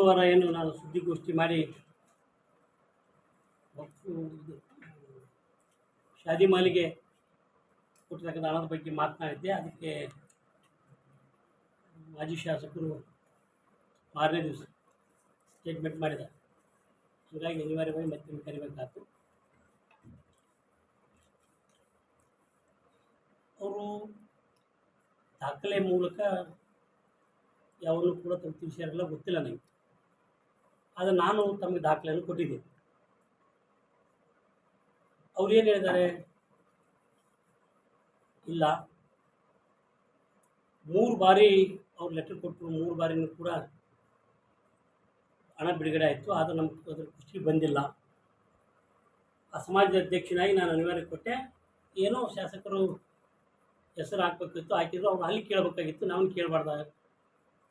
ಗುರುವಾರ ಏನು ನಾನು ಸುದ್ದಿಗೋಷ್ಠಿ ಮಾಡಿ ಶಾದಿ ಮಾಲಿಗೆ ಕೊಟ್ಟಿರ್ತಕ್ಕಂಥ ಹಣದ ಬಗ್ಗೆ ಮಾತನಾಡಿದ್ದೆ. ಅದಕ್ಕೆ ಮಾಜಿ ಶಾಸಕರು ಮಾರನೇ ದಿವಸ ಸ್ಟೇಟ್ಮೆಂಟ್ ಮಾಡಿದ. ಹೀಗಾಗಿ ಅನಿವಾರ್ಯವಾಗಿ ಮತ್ತೆ ಕರಿಬೇಕಾಯ್ತು. ಅವರು ದಾಖಲೆ ಮೂಲಕ ಯಾವನ್ನು ಕೂಡ ತಮ್ಮ ತಿಳಿಸಿರಲ್ಲ ಗೊತ್ತಿಲ್ಲ ನನಗೆ. ಆದರೆ ನಾನು ತಮಗೆ ದಾಖಲೆಯನ್ನು ಕೊಟ್ಟಿದ್ದೀನಿ. ಅವ್ರು ಏನು ಹೇಳಿದ್ದಾರೆ? ಇಲ್ಲ. ಮೂರು ಬಾರಿ ಅವ್ರು ಲೆಟರ್ ಕೊಟ್ಟರು ಮೂರು ಬಾರಿನೂ ಕೂಡ ಹಣ ಬಿಡುಗಡೆ ಆಯಿತು, ಆದರೆ ನಮ್ಗೆ ಅದ್ರ ಖುಷಿ ಬಂದಿಲ್ಲ. ಆ ಸಮಾಜದ ಅಧ್ಯಕ್ಷನಾಗಿ ನಾನು ಅನಿವಾರ್ಯ ಕೊಟ್ಟೆ. ಏನೋ ಶಾಸಕರು ಹೆಸರು ಹಾಕ್ಬೇಕಿತ್ತು, ಹಾಕಿದ್ರು, ಅವ್ರು ಅಲ್ಲಿ ಕೇಳಬೇಕಾಗಿತ್ತು ನಾವು ಕೇಳಬಾರ್ದ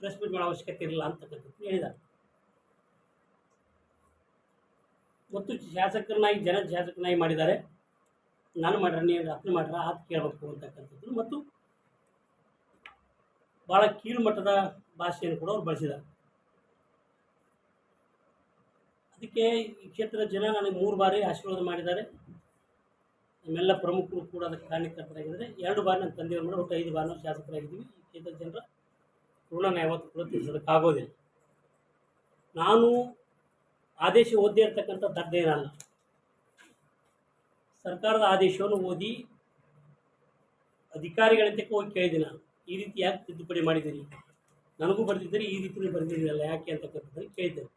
ಪ್ರೆಸ್ ಮೀಟ್ ಮಾಡೋ ಅವಶ್ಯಕತೆ ಇರಲಿಲ್ಲ ಅಂತಕ್ಕಂಥದ್ದು ಹೇಳಿದ್ದಾರೆ. ಮತ್ತು ಶಾಸಕರನ್ನಾಗಿ, ಜನ ಶಾಸಕರನ್ನಾಗಿ ಮಾಡಿದ್ದಾರೆ. ನಾನು ಮಾಡ್ರೆ, ನೀವು ಅದನ್ನ ಮಾಡ್ರೆ ಆತ ಕೇಳಬೇಕು ಅಂತಕ್ಕಂಥದ್ದು ಮತ್ತು ಭಾಳ ಕೀಳು ಮಟ್ಟದ ಭಾಷೆಯನ್ನು ಕೂಡ ಅವ್ರು ಬಳಸಿದ್ದಾರೆ. ಅದಕ್ಕೆ ಈ ಕ್ಷೇತ್ರದ ಜನ ನನಗೆ ಮೂರು ಬಾರಿ ಆಶೀರ್ವಾದ ಮಾಡಿದ್ದಾರೆ. ನಮ್ಮೆಲ್ಲ ಪ್ರಮುಖರು ಕೂಡ ಅದಕ್ಕೆ ಕಾರಣಕರ್ತರಾಗಿದ್ದಾರೆ ಎರಡು ಬಾರಿ ನನ್ನ ತಂದೆಯವರು ಮಾಡಿ ಒಟ್ಟು ಐದು ಬಾರಿ ನಾವು ಶಾಸಕರಾಗಿದ್ದೀವಿ. ಈ ಕ್ಷೇತ್ರದ ಜನರ ಋಣ ಯಾವತ್ತೂ ಕೂಡ ತಿಳಿಸೋದಕ್ಕಾಗೋದಿಲ್ಲ ನಾನು ಆದೇಶ ಓದಿ ಇರ್ತಕ್ಕಂಥ ಇರಲ್ಲ. ಸರ್ಕಾರದ ಆದೇಶವನ್ನು ಓದಿ ಅಧಿಕಾರಿಗಳಂತೆ ಹೋಗಿ ಕೇಳಿದೆ ನಾನು. ಈ ರೀತಿ ಯಾಕೆ ತಿದ್ದುಪಡಿ ಮಾಡಿದ್ದೀರಿ? ನನಗೂ ಬರೆದಿದ್ದೀರಿ, ಈ ರೀತಿ ಬರೆದಿದ್ದೀರಲ್ಲ, ಯಾಕೆ ಅಂತಕ್ಕಂಥದ್ದನ್ನು ಕೇಳಿದ್ದೇನೆ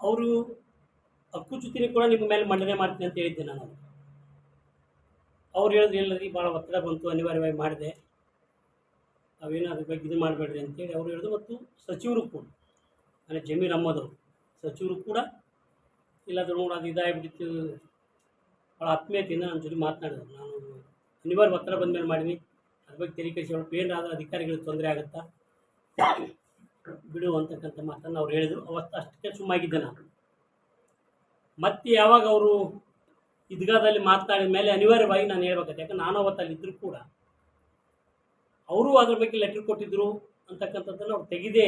ಅವರು ಹಕ್ಕುಚ್ಯುತಿನೂ ಕೂಡ ನಿಮ್ಮ ಮೇಲೆ ಮಂಡನೆ ಮಾಡ್ತೀನಿ ಅಂತ ಹೇಳಿದ್ದೆ ನಾನು. ಅವ್ರು ಹೇಳಿದ್ರೆ ಇಲ್ಲ ರೀ ಭಾಳ ಒತ್ತಡ ಬಂತು, ಅನಿವಾರ್ಯವಾಗಿ ಮಾಡಿದೆ. ಅವೇನು ಅದ್ರ ಬಗ್ಗೆ ಇದು ಮಾಡಬೇಡ್ರಿ ಅಂತೇಳಿ ಅವ್ರು ಹೇಳಿದ್ರು. ಮತ್ತು ಸಚಿವರು ಕೂಡ ಅಂದರೆ ಜಮೀರ್ ಅಹ್ಮದ್ ಅವರು. ಸಚಿವರು ಕೂಡ ಇಲ್ಲಾದರೂ ನೋಡಿ, ಅದು ಇದಾಗಿಬಿಟ್ಟಿತ್ತು. ಭಾಳ ಆತ್ಮೀಯತೆಯಿಂದ ನನ್ನ ಜೊತೆ ಮಾತನಾಡಿದ್ರು. ನಾನು ಅನಿವಾರ್ಯ ಒತ್ತಡ ಬಂದ ಮೇಲೆ ಮಾಡೀನಿ ಅದ್ರ ಬಗ್ಗೆ ತೆರಿಗೆ ಸ್ವಲ್ಪ ಏನಾದರೂ ಅಧಿಕಾರಿಗಳಿಗೆ ತೊಂದರೆ ಆಗುತ್ತಾ? ಬಿಡು ಅಂತಕ್ಕಂಥ ಮಾತನ್ನು ಅವ್ರು ಹೇಳಿದರು. ಅವತ್ತು ಅಷ್ಟಕ್ಕೆ ಸುಮ್ಮಾಗಿದ್ದೆ ನಾನು. ಮತ್ತೆ ಯಾವಾಗ ಅವರು ಇದ್ಗಾದಲ್ಲಿ ಮಾತನಾಡಿದ ಮೇಲೆ ಅನಿವಾರ್ಯವಾಗಿ ನಾನು ಹೇಳ್ಬೇಕಾಯ್ತು ಯಾಕಂದ್ರೆ ನಾನು ಅವತ್ತು ಅಲ್ಲಿದ್ದರೂ ಕೂಡ. ಅವರು ಅದ್ರ ಬಗ್ಗೆ ಲೆಟರ್ ಕೊಟ್ಟಿದ್ದರು ಅಂತಕ್ಕಂಥದ್ದನ್ನು ಅವ್ರು ತೆಗೆದೇ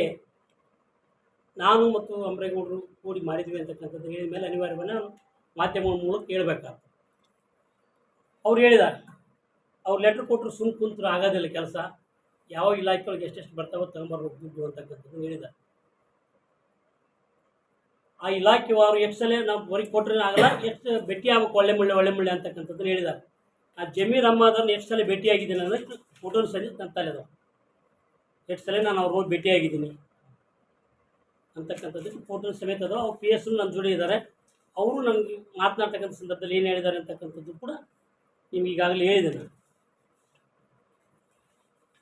ನಾನು ಮತ್ತು ಅಂಬ್ರೇಗೌಡರು ಕೂಡಿ ಮಾಡಿದ್ವಿ ಅಂತಕ್ಕಂಥದ್ದು ಹೇಳಿದ ಮೇಲೆ ಅನಿವಾರ್ಯವನ್ನು ನಾನು ಮಾಧ್ಯಮಗಳ ಮೂಲಕ ಕೇಳಬೇಕಾಗ್ತದೆ. ಅವ್ರು ಹೇಳಿದ್ದಾರೆ, ಅವ್ರು ಲೆಟ್ರ್ ಕೊಟ್ಟರು ಸುಮ್ ಕುಂತರು ಆಗೋದಿಲ್ಲ ಕೆಲಸ. ಯಾವ ಇಲಾಖೆಯೊಳಗೆ ಎಷ್ಟೆಷ್ಟು ಬರ್ತಾವೋ ತಗೊಂಬರ್ಬೇಕು ದುಡ್ಡು ಅಂತಕ್ಕಂಥದ್ದು ಹೇಳಿದ್ದಾರೆ. ಆ ಇಲಾಖೆವಾರು ಎಷ್ಟು ಸಲ ನಾವು ಹೊರಗೆ ಕೊಟ್ಟರೆ ಆಗಲ್ಲ, ಎಷ್ಟು ಭೇಟಿ ಆಗ್ಬೇಕು ಒಳ್ಳೆ ಮುಳ್ಳೆ ಒಳ್ಳೆ ಮುಳ್ಳೆ ಅಂತಕ್ಕಂಥದ್ದು ಹೇಳಿದ್ದಾರೆ. ಆ ಜಮೀರ್ ಅಮ್ಮದನ್ನು ಎಷ್ಟು ಸಲ ಭೇಟಿಯಾಗಿದ್ದೀನಿ ಅಂದರೆ ಫೋಟೋನ ಸರಿ ನನ್ನ ಅದು ಎಷ್ಟು ಸಲ ನಾನು ಅವ್ರ ಹೋಗಿ ಭೇಟಿಯಾಗಿದ್ದೀನಿ ಅಂತಕ್ಕಂಥದ್ದಕ್ಕೆ ಫೋಟೋ ಸಮೇತ ಅದಾವ. ಅವ್ರು ಪಿ ಎಸ್ ನನ್ನ ಜೋಡಿ ಇದ್ದಾರೆ ಅವರು ನನಗೆ ಮಾತನಾಡ್ತಕ್ಕಂಥ ಸಂದರ್ಭದಲ್ಲಿ ಏನು ಹೇಳಿದ್ದಾರೆ ಅಂತಕ್ಕಂಥದ್ದು ಕೂಡ ನಿಮ್ಗೆ ಈಗಾಗಲೇ ಹೇಳಿದೆ ನಾನು.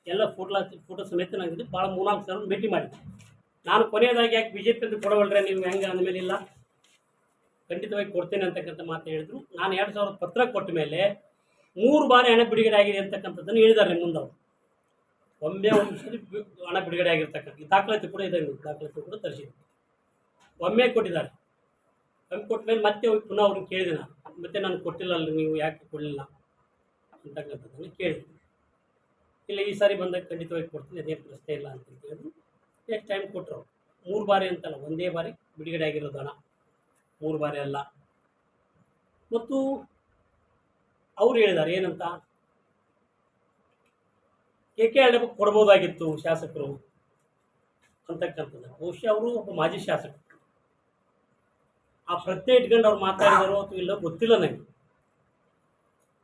ಎಲ್ಲ ಫೋಟೋ ಫೋಟೋ ಸಮೇತ ನನಗೆ ಭಾಳ ಮೂರ್ನಾಲ್ಕು ಸಾವಿರ ಭೇಟಿ ಮಾಡಿದ್ದೆ. ನಾನು ಕೊನೆಯದಾಗಿ ಯಾಕೆ ಬಿ ಜೆ ಅಂತ ಕೊಡವಲ್ರೆ, ನೀವು ಹೆಂಗೆ ಅಂದಮೇಲೆ ಇಲ್ಲ. ಖಂಡಿತವಾಗಿ ಕೊಡ್ತೇನೆ ಅಂತಕ್ಕಂಥ ಮಾತು ಹೇಳಿದ್ರು. ನಾನು ಎರಡು ಸಾವಿರದ ಪತ್ರ ಕೊಟ್ಟ ಮೇಲೆ ಮೂರು ಬಾರಿ ಹಣ ಬಿಡುಗಡೆ ಆಗಿದೆ ಅಂತಕ್ಕಂಥದ್ದನ್ನು ಹೇಳಿದ್ದಾರೆ ಅವರು. ಒಮ್ಮೆ ಒಂದು ಸರಿ ಹಣ ಬಿಡುಗಡೆ ಆಗಿರ್ತಕ್ಕಂಥ ಈ ದಾಖಲಾತಿ ಕೂಡ ಇದೆ ದಾಖಲಾತಿ ಕೂಡ ತರಿಸಿದ್ದೆ ಒಮ್ಮೆ ಕೊಟ್ಟಿದ್ದಾರೆ. ಒಮ್ಮೆ ಕೊಟ್ಟ ಮೇಲೆ ಮತ್ತೆ ಪುನಃ ಅವ್ರನ್ನ ಕೇಳಿದೆ ನಾನು. ಮತ್ತೆ ನಾನು ಕೊಟ್ಟಿಲ್ಲ, ಅಲ್ಲ ನೀವು ಯಾಕೆ ಕೊಡಲಿಲ್ಲ ಅಂತಕ್ಕಂಥದ್ದನ್ನು ಕೇಳಿದೆ. ಇಲ್ಲ, ಈ ಸಾರಿ ಬಂದಾಗ ಖಂಡಿತವಾಗಿ ಕೊಡ್ತೀನಿ ಅದೇ ಪ್ರಶ್ನೆ ಇಲ್ಲ ಅಂತ ಹೇಳಿದ್ರು ನೆಕ್ಸ್ಟ್ ಟೈಮ್ ಕೊಟ್ಟರು. ಮೂರು ಬಾರಿ ಅಂತಲ್ಲ, ಒಂದೇ ಬಾರಿ ಬಿಡುಗಡೆ ಆಗಿರೋದು ಹಣ. ಮೂರು ಬಾರಿ ಅಲ್ಲ. ಮತ್ತು ಅವ್ರು ಹೇಳಿದ್ದಾರೆ, ಏನಂತ? ಕೆ ಕೆ ಹಳ್ಳಿ ಕೊಡ್ಬೋದಾಗಿತ್ತು ಶಾಸಕರು ಅಂತಕ್ಕಂಥದ್ದು ಬಹುಶಃ ಅವರು ಒಬ್ಬ ಮಾಜಿ ಶಾಸಕರು. ಆ ಪ್ರಜ್ಞೆ ಇಟ್ಕೊಂಡು ಅವ್ರು ಮಾತಾಡಿದಾರೋ ಅಥವಾ ಇಲ್ಲ ಗೊತ್ತಿಲ್ಲ ನನಗೆ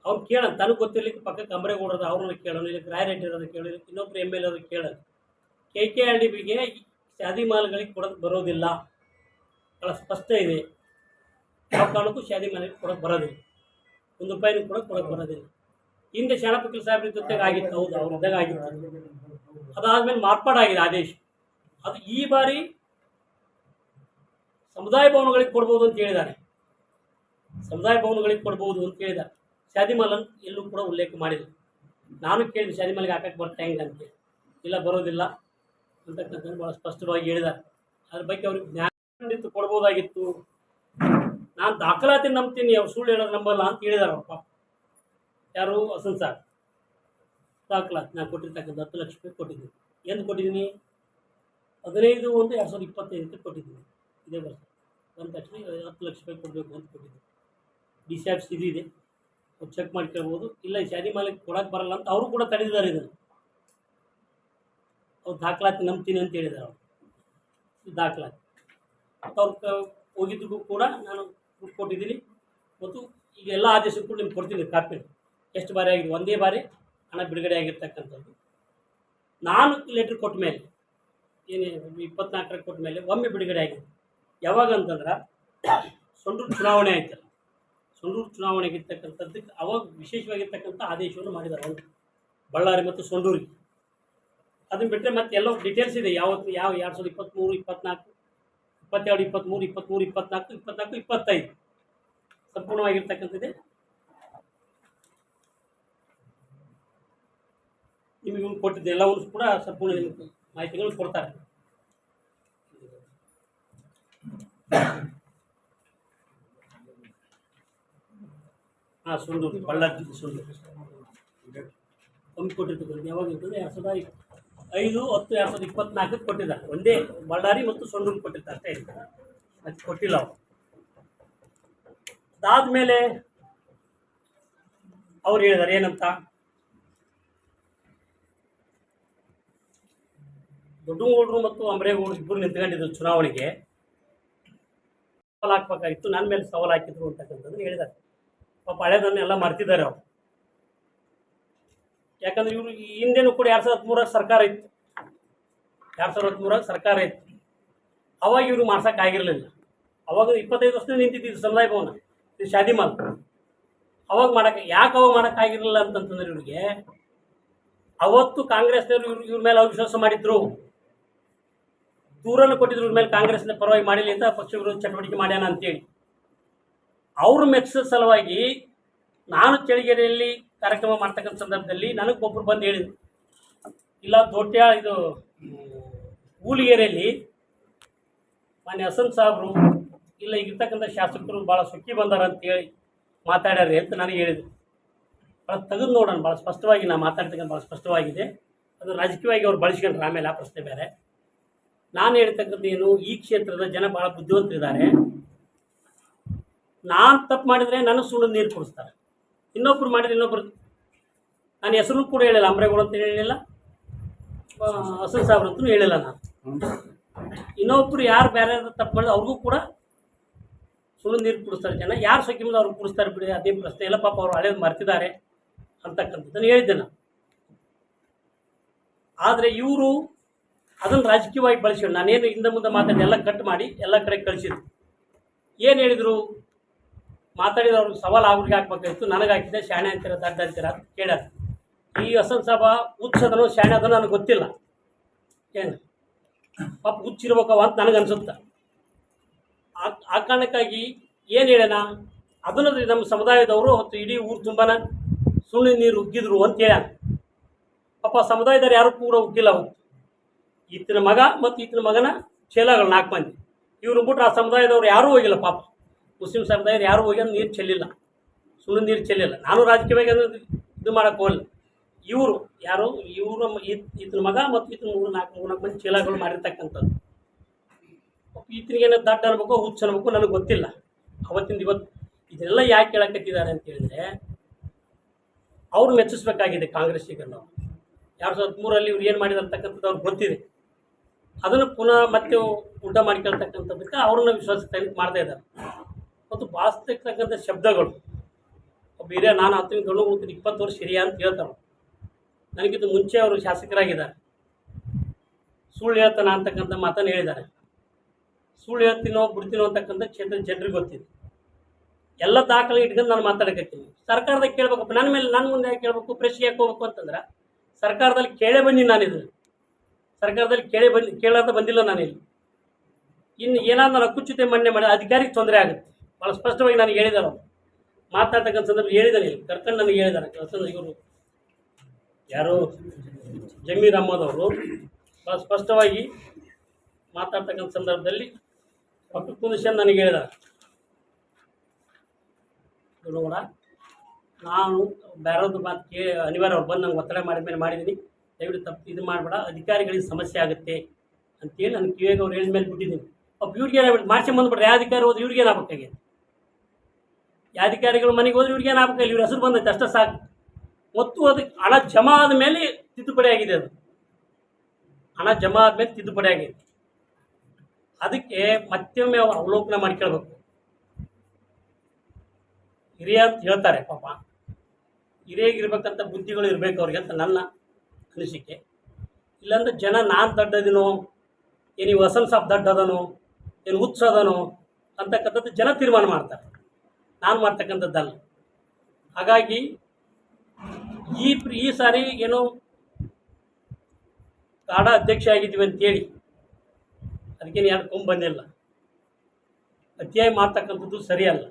ಅವ್ರು ಕೇಳೋಣ. ತನಗೆ ಗೊತ್ತಿರ್ಲಿಕ್ಕೆ ಕಂಬರೆ ಕೊಡೋದು ಅವ್ರನ್ನ ಕೇಳೋಣ. ಇಲ್ಲ ರಾಯರೆಡ್ಡಿ ಇರೋದು ಕೇಳೋದು ಇನ್ನೊಬ್ರು ಎಂ ಎಲ್ ಅವ್ರಿಗೆ ಕೇಳೋದು ಕೆ ಕೆ ಆರ್ ಡಿ ಬಿಗೆ ಶಾದಿ ಮಾಲ್ಗಳಿಗೆ ಬರೋದಿಲ್ಲ. ಭಾಳ ಸ್ಪಷ್ಟ ಇದೆ. ಯಾವ ಕಾರಣಕ್ಕೂ ಶಾದಿ ಮಾಲ್ಗೆ ಕೊಡೋಕೆ ಬರೋದಿಲ್ಲ. ಒಂದು ರೂಪಾಯಿನೂ ಕೂಡ ಕೊಡೋಕೆ ಬರೋದಿಲ್ಲ. ಹಿಂದೆ ಶಾಣಪಕ್ಕಲ್ ಸಾಹೇಬ್ರ ಜೊತೆಗೆ ಆಗಿತ್ತು, ಹೌದು, ಅವ್ರ ಇದ್ದಾಗ ಆಗಿತ್ತು. ಅದಾದಮೇಲೆ ಮಾರ್ಪಾಡಾಗಿದೆ ಆದೇಶ. ಅದು ಈ ಬಾರಿ ಸಮುದಾಯ ಭವನಗಳಿಗೆ ಕೊಡ್ಬೋದು ಅಂತ ಹೇಳಿದ್ದಾರೆ. ಸಮುದಾಯ ಭವನಗಳಿಗೆ ಕೊಡ್ಬೋದು ಅಂತ ಹೇಳಿದ್ದಾರೆ. ಶಾದಿಮಲನ್ ಎಲ್ಲೂ ಕೂಡ ಉಲ್ಲೇಖ ಮಾಡಿಲ್ಲ. ನಾನು ಕೇಳಿದೆ, ಶಾದಿಮಲ್ಗೆ ಹಾಕಕ್ಕೆ ಬರ್ತಾ ಹೆಂಗೆ ಅಂತೇಳಿ ಇಲ್ಲ, ಬರೋದಿಲ್ಲ ಅಂತಕ್ಕಂಥದ್ದು ಭಾಳ ಸ್ಪಷ್ಟವಾಗಿ ಹೇಳಿದ್ದಾರೆ. ಅದ್ರ ಬಗ್ಗೆ ಅವ್ರಿಗೆ ಜ್ಞಾನ ಕೊಡ್ಬೋದಾಗಿತ್ತು. ನಾನು ದಾಖಲಾತಿ ನಂಬ್ತೀನಿ, ಅವ್ರು ಸುಳ್ಳು ಹೇಳೋದು ನಂಬಲ್ಲ ಅಂತ ಹೇಳಿದಾರಪ್ಪ ಯಾರು ಹಸನ್ ಸರ್ ದಾಖಲಾತಿ ನಾನು ಕೊಟ್ಟಿರ್ತಕ್ಕಂಥ ಹತ್ತು ಲಕ್ಷ ರೂಪಾಯಿ ಕೊಟ್ಟಿದ್ದೀನಿ. ಎಂದು ಕೊಟ್ಟಿದ್ದೀನಿ? ಹದಿನೈದು ಒಂದು ಎರಡು ಸಾವಿರದ ಇಪ್ಪತ್ತೈದಕ್ಕೆ ಕೊಟ್ಟಿದ್ದೀನಿ. ಇದೇ ವರ್ಷ. ಬಂದ ತಕ್ಷಣ ಹತ್ತು ಲಕ್ಷ ರೂಪಾಯಿ ಕೊಡಬೇಕು ಅಂತ ಕೊಟ್ಟಿದ್ದೀನಿ. ಡಿ ಸಿ ಆಫೀಸ್ ಇದು ಇದೆ. ಅವ್ರು ಚೆಕ್ ಮಾಡ್ಕೊಳ್ಬೋದು ಇಲ್ಲ, ಈ ಶಾದಿ ಮಾಲೀಕ ಕೊಡಕ್ಕೆ ಬರಲ್ಲ ಅಂತ ಅವರು ಕೂಡ ತಡೆದಿದ್ದಾರೆ ಇದನ್ನು. ಅವ್ರು ದಾಖಲಾತಿ ನಂಬ್ತೀನಿ ಅಂತ ಹೇಳಿದ್ದಾರೆ ಅವರು. ದಾಖಲಾತಿ. ಅವ್ರು ಹೋಗಿದ್ದಕ್ಕೂ ಕೂಡ ನಾನು ಕೊಟ್ಟಿದ್ದೀನಿ. ಮತ್ತು ಈಗ ಎಲ್ಲ ಆದೇಶಕ್ಕೂ ನಿಮ್ಗೆ ಕೊಡ್ತೀನಿ ಕಾಪಿ. ಎಷ್ಟು ಬಾರಿ ಆಗಿದೆ ಒಂದೇ ಬಾರಿ ಹಣ ಬಿಡುಗಡೆ ಆಗಿರ್ತಕ್ಕಂಥದ್ದು. ನಾಲ್ಕು ಲೀಟ್ರ್ ಕೊಟ್ಟ ಮೇಲೆ, ಏನೇ ಇಪ್ಪತ್ನಾಲ್ಕರ ಕೊಟ್ಟ ಮೇಲೆ ಒಮ್ಮೆ ಬಿಡುಗಡೆ ಆಗಿದೆ ಯಾವಾಗ ಅಂತಂದ್ರೆ ಸೊಂಡೂರು ಚುನಾವಣೆ ಆಯ್ತಲ್ಲ ಸೊಂಡೂರು ಚುನಾವಣೆಗಿರ್ತಕ್ಕಂಥದ್ದಕ್ಕೆ ಅವಾಗ ವಿಶೇಷವಾಗಿರ್ತಕ್ಕಂಥ ಆದೇಶವನ್ನು ಮಾಡಿದ್ದಾರೆ ಅವರು, ಬಳ್ಳಾರಿ ಮತ್ತು ಸೊಂಡೂರಿಗೆ. ಅದನ್ನು ಬಿಟ್ಟರೆ ಮತ್ತೆ ಎಲ್ಲ ಡೀಟೇಲ್ಸ್ ಇದೆ, ಯಾವತ್ತು, ಯಾವ, ಎರಡು ಸಾವಿರದ ಇಪ್ಪತ್ತ್ಮೂರು ಇಪ್ಪತ್ನಾಲ್ಕು, ಇಪ್ಪತ್ತೆರಡು ಇಪ್ಪತ್ತ್ಮೂರು ಇಪ್ಪತ್ತ್ಮೂರು ಇಪ್ಪತ್ನಾಲ್ಕು ಇಪ್ಪತ್ನಾಲ್ಕು, ಇಪ್ಪತ್ತೈದು. ಸಂಪೂರ್ಣವಾಗಿರ್ತಕ್ಕಂಥದ್ದೇ ನಿಮಗೆ ಕೊಟ್ಟಿದ್ದೆ ಎಲ್ಲವನ್ನು ಕೂಡ ಸಂಪೂರ್ಣ ನಿಮಗೆ ಮಾಹಿತಿಗಳು ಕೊಡ್ತಾರೆ. ಹಾಂ ಸುಂದೂರು ಬಳ್ಳಾರಿ ಸುಂದೂರು ಒಮ್ಮೆ ಕೊಟ್ಟಿರ್ತಕ್ಕಂಥ ಯಾವಾಗ ಇರ್ತದೆ ಎರಡು ಸಾವಿರದ ಐದು, ಹತ್ತು, ಎರಡು ಸಾವಿರದ ಇಪ್ಪತ್ನಾಲ್ಕಕ್ಕೆ ಕೊಟ್ಟಿದ್ದಾರೆ ಒಂದೇ ಬಳ್ಳಾರಿ ಮತ್ತು ಸೊಂಡೂರು ಕೊಟ್ಟಿರ್ತಾರೆ ಅಷ್ಟೇ ಅದು ಕೊಟ್ಟಿಲ್ಲ ಅವರು. ಅದಾದಮೇಲೆ ಅವ್ರು ಹೇಳಿದ್ದಾರೆ ಏನಂತ? ದೊಡ್ಡಗೌಡರು ಮತ್ತು ಅಂಬರೇಗೌಡರು ಇಬ್ಬರು ನಿಂತ್ಕೊಂಡಿದ್ರು ಚುನಾವಣೆಗೆ. ಸವಾಲು ಹಾಕ್ಬೇಕಾಗಿತ್ತು. ನನ್ನ ಮೇಲೆ ಸವಾಲು ಹಾಕಿದ್ರು ಅಂತಕ್ಕಂಥದ್ದು ಹೇಳಿದ್ದಾರೆ. ಪಾಪ ಹಳೇದನ್ನೆಲ್ಲ ಮರ್ತಿದ್ದಾರೆ ಅವರು. ಯಾಕಂದ್ರೆ ಇವರು ಹಿಂದೆನೂ ಕೂಡ ಎರಡು ಸಾವಿರದ ಹದಿಮೂರಾಗ ಸರ್ಕಾರ ಇತ್ತು. ಎರಡು ಸಾವಿರದ ಹದಿಮೂರಾಗ ಸರ್ಕಾರ ಇತ್ತು. ಅವಾಗ ಇವರು ಮಾಡ್ಸೋಕ್ಕಾಗಿರಲಿಲ್ಲ ಅವಾಗ ಇಪ್ಪತ್ತೈದು ವರ್ಷದಿಂದ ನಿಂತಿದ್ದು ಸಮುದಾಯ ಭವನ. ಇದು ಶಾದಿ ಮಾಲ್. ಅವಾಗ ಮಾಡಕ್ಕೆ ಯಾಕೆ ಅವಾಗ ಮಾಡೋಕ್ಕಾಗಿರಲಿಲ್ಲ ಅಂತಂತಂದ್ರೆ ಇವ್ರಿಗೆ ಅವತ್ತು ಕಾಂಗ್ರೆಸ್ನವರು ಇವ್ರ ಇವ್ರ ಮೇಲೆ ಅವಿಶ್ವಾಸ ಮಾಡಿದ್ರು. ದೂರನ್ನು ಕೊಟ್ಟಿದ್ರು ಮೇಲೆ ಕಾಂಗ್ರೆಸ್ನ ಪರವಾಗಿ ಮಾಡಿಲ್ಲ ಅಂತ ಪಕ್ಷ ವಿರೋಧ ಚಟುವಟಿಕೆ ಮಾಡ್ಯಾನ ಅಂತೇಳಿ. ಅವರು ಮೆಚ್ಚಿದ ಸಲುವಾಗಿ ನಾನು ಚಳಿಗೆರೆಯಲ್ಲಿ ಕಾರ್ಯಕ್ರಮ ಮಾಡ್ತಕ್ಕಂಥ ಸಂದರ್ಭದಲ್ಲಿ ನನಗೆ ಒಬ್ಬರು ಬಂದು ಹೇಳಿದರು. ಇಲ್ಲ ದೊಡ್ಡ ಇದು ಊಲಿಗೆರೆಯಲ್ಲಿ ಮಾನ್ಯ ಹಸನ್ ಸಾಹೇಬರು ಇಲ್ಲ ಈಗಿರ್ತಕ್ಕಂಥ ಶಾಸಕರು ಭಾಳ ಸುಖಿ ಬಂದಾರ ಅಂತೇಳಿ ಮಾತಾಡ್ಯಾರ ಅಂತ ನನಗೆ ಹೇಳಿದರು. ಭಾಳ ತೆಗೆದು ನೋಡೋಣ ಭಾಳ ಸ್ಪಷ್ಟವಾಗಿ ನಾನು ಮಾತಾಡ್ತಕ್ಕಂಥ ಭಾಳ ಸ್ಪಷ್ಟವಾಗಿದೆ. ಅದು ರಾಜಕೀಯವಾಗಿ ಅವ್ರು ಬಳಸ್ಕೊಂಡ್ರೆ ಆಮೇಲೆ ಆ ಪ್ರಶ್ನೆ ಬೇರೆ. ನಾನು ಹೇಳ್ತಕ್ಕಂಥ ಏನು, ಈ ಕ್ಷೇತ್ರದ ಜನ ಭಾಳ ಬುದ್ಧಿವಂತರಿದ್ದಾರೆ. ನಾನು ತಪ್ಪು ಮಾಡಿದರೆ ನನಗೆ ಸುಳ್ಳು ನೀರು ಕುಡಿಸ್ತಾರೆ. ಇನ್ನೊಬ್ರು ಮಾಡಿದ್ರೆ ಇನ್ನೊಬ್ರು ನಾನು ಹೆಸರು ಕೂಡ ಹೇಳಿಲ್ಲ, ಅಂಬ್ರೇಗೌಡ ಅಂತ ಹೇಳಿಲ್ಲ. ಹಸನ್ ಸಾಬ್ರ ಅಂತಲೂ ಹೇಳಿಲ್ಲ ನಾನು. ಇನ್ನೊಬ್ರು ಯಾರು ಬೇರೆ ತಪ್ಪು ಮಾಡಿದ್ರೆ ಅವ್ರಿಗೂ ಕೂಡ ಸುಳ್ಳು ನೀರು ಕುಡಿಸ್ತಾರೆ ಜನ. ಯಾರು ಸೊಕ್ಕಿ ಮುಂದೆ ಅವ್ರು ಕುಡಿಸ್ತಾರೆ ಬಿಡಿ, ಅದೇ ಪ್ರಶ್ನೆ. ಇಲ್ಲ ಪಾಪ ಅವ್ರು ಹಳೇದು ಮರ್ತಿದ್ದಾರೆ ಅಂತಕ್ಕಂಥದ್ದನ್ನು ಹೇಳಿದ್ದೆ ನಾನು. ಆದರೆ ಇವರು ಅದನ್ನು ರಾಜಕೀಯವಾಗಿ ಬಳಸಿದ್ರು ನಾನೇನು ಹಿಂದೆ ಮುಂದೆ ಮಾತಾಡಿ ಎಲ್ಲ ಕಟ್ ಮಾಡಿ ಎಲ್ಲ ಕಡೆ ಕಳಿಸಿದ್ರು ಏನು ಹೇಳಿದರು? ಮಾತಾಡಿದ ಅವ್ರಿಗೆ ಸವಾಲು ಅವ್ರಿಗೆ ಹಾಕ್ಬೇಕಾಗಿತ್ತು. ನನಗೆ ಹಾಕಿದ್ದೆ, ಶಾಣೆ ಅಂತೀರ, ದಡ್ಡ ಅಂತೀರ ಅಂತ ಈ ಹಸನ್ ಸಾಬ ಹುಚ್ಚದನೋ ಶಾಣೆ ಅದನೋ ನನಗೆ ಗೊತ್ತಿಲ್ಲ. ಏನು? ಪಾಪ ಹುಚ್ಚಿರ್ಬೇಕವ ಅಂತ ನನಗೆ ಅನ್ಸುತ್ತೆ. ಆ ಆ ಕಾರಣಕ್ಕಾಗಿ ಏನು ಹೇಳೋಣ? ಅದನ್ನು ನಮ್ಮ ಸಮುದಾಯದವರು ಮತ್ತು ಇಡೀ ಊರು ತುಂಬನ ಸುಳ್ಳು ನೀರು ಉಗ್ಗಿದ್ರು ಅಂತ ಹೇಳ ಪಾಪ ಸಮುದಾಯದವ್ರು ಯಾರು ಕೂಡ ಉಗ್ಗಿಲ್ಲ ಅವತ್ತು. ಈತನ ಮಗ ಮತ್ತು ಈತನ ಮಗನ ಚೇಲಾಗಳು ನಾಲ್ಕು ಮಂದಿ. ಇವ್ರನ್ನ ಬಿಟ್ರೆ ಆ ಸಮುದಾಯದವ್ರು ಯಾರೂ ಹೋಗಿಲ್ಲ ಪಾಪ. ಮುಸ್ಲಿಂ ಸಮುದಾಯದ ಯಾರೂ ಹೋಗಿ ನೀರು ಚೆಲ್ಲಿಲ್ಲ. ಸುಳ್ಳು ನೀರು ಚೆಲ್ಲಿಲ್ಲ. ನಾನು ರಾಜಕೀಯವಾಗಿ ಅಂದ್ರೆ ಇದು ಮಾಡೋಕ್ಕೆ ಹೋಗಲ್ಲ. ಇವರು ಯಾರು? ಇವರು ಈತನ ಮಗ ಮತ್ತು ಈತನ ಮೂರು ನಾಲ್ಕು ಮೂರು ನಾಲ್ಕು ಮಂದಿ ಚೀಲಗಳು ಮಾಡಿರ್ತಕ್ಕಂಥದ್ದು. ಈತನಿಗೇನೋ ದಡ್ಡ ಅನ್ಬೇಕು, ಹುಚ್ಚು ಅನ್ಬೇಕು ನನಗೆ ಗೊತ್ತಿಲ್ಲ. ಅವತ್ತಿಂದ ಇವತ್ತು ಇದೆಲ್ಲ ಯಾಕೆ ಕೇಳಕತ್ತಿದ್ದಾರೆ ಅಂತ ಹೇಳಿದ್ರೆ ಅವ್ರು ಮೆಚ್ಚಿಸ್ಬೇಕಾಗಿದೆ ಕಾಂಗ್ರೆಸ್ಸಿಗೆ ನಾವು ಎರಡು ಸಾವಿರದ ಮೂರಲ್ಲಿ ಇವ್ರು ಏನು ಮಾಡಿದಂತಕ್ಕಂಥದ್ದು ಅವ್ರಿಗೆ ಗೊತ್ತಿದೆ. ಅದನ್ನು ಪುನಃ ಮತ್ತೆ ಊಟ ಮಾಡ್ಕೊಳ್ತಕ್ಕಂಥದ್ದಕ್ಕೆ ಅವ್ರನ್ನ ವಿಶ್ವಾಸ ತೆಗೆದು ಮಾಡ್ತಾ ಇದ್ದಾರೆ. ಮತ್ತು ಬಾಸ್ತಕ್ಕಂಥ ಶಬ್ದಗಳು. ಒಬ್ಬ ಹಿರಿಯ ನಾನು ಹತ್ತನೇ ಗಂಡು ಹೋಗ್ತೀನಿ ಇಪ್ಪತ್ತು ವರ್ಷ ಹಿರಿಯ ಅಂತ ಹೇಳ್ತಾರೆ ನನಗಿಂತ ಮುಂಚೆ ಅವರು ಶಾಸಕರಾಗಿದ್ದಾರೆ. ಸುಳ್ಳು ಹೇಳ್ತಾನ ಅಂತಕ್ಕಂಥ ಮಾತನ್ನು ಹೇಳಿದ್ದಾರೆ. ಸುಳ್ಳು ಹೇಳ್ತೀನೋ ಬಿಡ್ತೀನೋ ಅಂತಕ್ಕಂಥ ಕ್ಷೇತ್ರ ಜನರಿಗೆ ಗೊತ್ತಿದೆ. ಎಲ್ಲ ದಾಖಲೆ ಇಟ್ಕೊಂಡು ನಾನು ಮಾತಾಡಕತ್ತೀನಿ ಸರ್ಕಾರದಾಗ ಕೇಳ್ಬೇಕಪ್ಪ, ನನ್ನ ಮೇಲೆ, ನನ್ನ ಮುಂದೆ ಯಾಕೆ ಕೇಳಬೇಕು ಪ್ರೆಸ್ಗೆ ಯಾಕೆ ಹೋಗ್ಬೇಕು ಅಂತಂದ್ರೆ ಸರ್ಕಾರದಲ್ಲಿ ಕೇಳೇ ಬಂದೀನಿ ನಾನು ಸರ್ಕಾರದಲ್ಲಿ ಕೇಳಿ ಬಂದು ಕೇಳಂತ ಬಂದಿಲ್ಲ ನಾನಿಲ್ಲಿ. ಇನ್ನು ಏನಾದ್ರು ನಾನು ಹಕ್ಕುಚ್ಯುತಿ ಮನ್ನೆ ಮಾಡಿ ಅಧಿಕಾರಿಗೆ ತೊಂದರೆ ಆಗುತ್ತೆ. ಭಾಳ ಸ್ಪಷ್ಟವಾಗಿ ನನಗೆ ಹೇಳಿದಾರ ಮಾತಾಡ್ತಕ್ಕಂಥ ಸಂದರ್ಭ ಹೇಳಿದಾನೆ ಇಲ್ಲಿ ಕರ್ಕೊಂಡು ನನಗೆ ಹೇಳಿದಾರೆ ಕೆಲಸ ಇವರು. ಯಾರು ಜಮೀರ್ ಅಹಮದ್ ಅವರು. ಭಾಳ ಸ್ಪಷ್ಟವಾಗಿ ಮಾತಾಡ್ತಕ್ಕಂಥ ಸಂದರ್ಭದಲ್ಲಿ ಪಕ್ಕ ಕುಂದಿಸ್ಕೊಂಡು ನನಗೆ ಹೇಳಿದ ನೋಡ ನಾನು ಬೇರೆದು ಮಾತು ಕೇ ಅನಿವಾರ್ಯ ಅವ್ರು ಬಂದು ನಂಗೆ ಒತ್ತಡ ಮಾಡಿದ ಮೇಲೆ ಮಾಡಿದ್ದೀನಿ. ದಯವಿಟ್ಟು ತಪ್ಪು ಇದು ಮಾಡಬೇಡ, ಅಧಿಕಾರಿಗಳಿಗೆ ಸಮಸ್ಯೆ ಆಗುತ್ತೆ ಅಂತೇಳಿ ನಾನು ಕಿವಿಗೆ ಅವ್ರು ಹೇಳಿದ ಮೇಲೆ ಬಿಟ್ಟಿದ್ದೀನಿ. ಅಪ್ಪ ಇವ್ರಿಗೆ ಏನಾಗ್ಬಿಟ್ಟು ಮಾಡ್ಸಿ ಬಂದ್ಬಿಟ್ರೆ ಯಾವ ಅಧಿಕಾರಿ ಹೋದ್ರೆ ಇವ್ರಿಗೆ ಏನಾಗಬೇಕಾಗಿದೆ ಯಾವ ಅಧಿಕಾರಿಗಳು ಮನೆಗೆ ಹೋದ್ರೆ ಇವ್ರಿಗೆ ಏನಾಗಬೇಕಾಗಿಲ್ಲ ಇವ್ರ ಹೆಸರು ಬಂದೈತೆ, ಅಷ್ಟೇ ಸಾಕು. ಮತ್ತು ಅದಕ್ಕೆ ಹಣ ಜಮಾ ಆದ ಮೇಲೆ ತಿದ್ದುಪಡಿ ಆಗಿದೆ ಅದು. ಹಣ ಜಮಾ ಆದಮೇಲೆ ತಿದ್ದುಪಡಿ ಆಗಿದೆ. ಅದಕ್ಕೆ ಮತ್ತೊಮ್ಮೆ ಅವಲೋಕನ ಮಾಡ್ಕೊಳ್ಬೇಕು ಹಿರಿಯ ಅಂತ ಹೇಳ್ತಾರೆ ಪಾಪ. ಹಿರಿಯಾಗಿರ್ಬೇಕಂತ ಬುದ್ಧಿಗಳು ಇರಬೇಕು ಅವ್ರಿಗೆ ಅಂತ ನನ್ನ ಅನಿಸಿಕೆ ಇಲ್ಲಾಂದ್ರೆ ಜನ ನಾನು ದಡ್ಡದಿನೋ, ಏನು ಈ ವಸಂತ ಸಾಬ್ ದಡ್ಡದನೋ, ಏನು ಹುಚ್ಚದನೋ ಅಂತಕ್ಕಂಥದ್ದು ಜನ ತೀರ್ಮಾನ ಮಾಡ್ತಾರೆ. ನಾನು ಮಾಡ್ತಕ್ಕಂಥದ್ದಲ್ಲ. ಹಾಗಾಗಿ ಈ ಈ ಸಾರಿ ಏನೋ ಕಾಡ ಅಧ್ಯಕ್ಷ ಆಗಿದ್ದೀವಿ ಅಂತೇಳಿ. ಅದಕ್ಕೇನು ಯಾರು ಕೊಂಬ್ ಬಂದಿಲ್ಲ. ಅತಿಯಾಗಿ ಮಾಡ್ತಕ್ಕಂಥದ್ದು ಸರಿಯಲ್ಲ.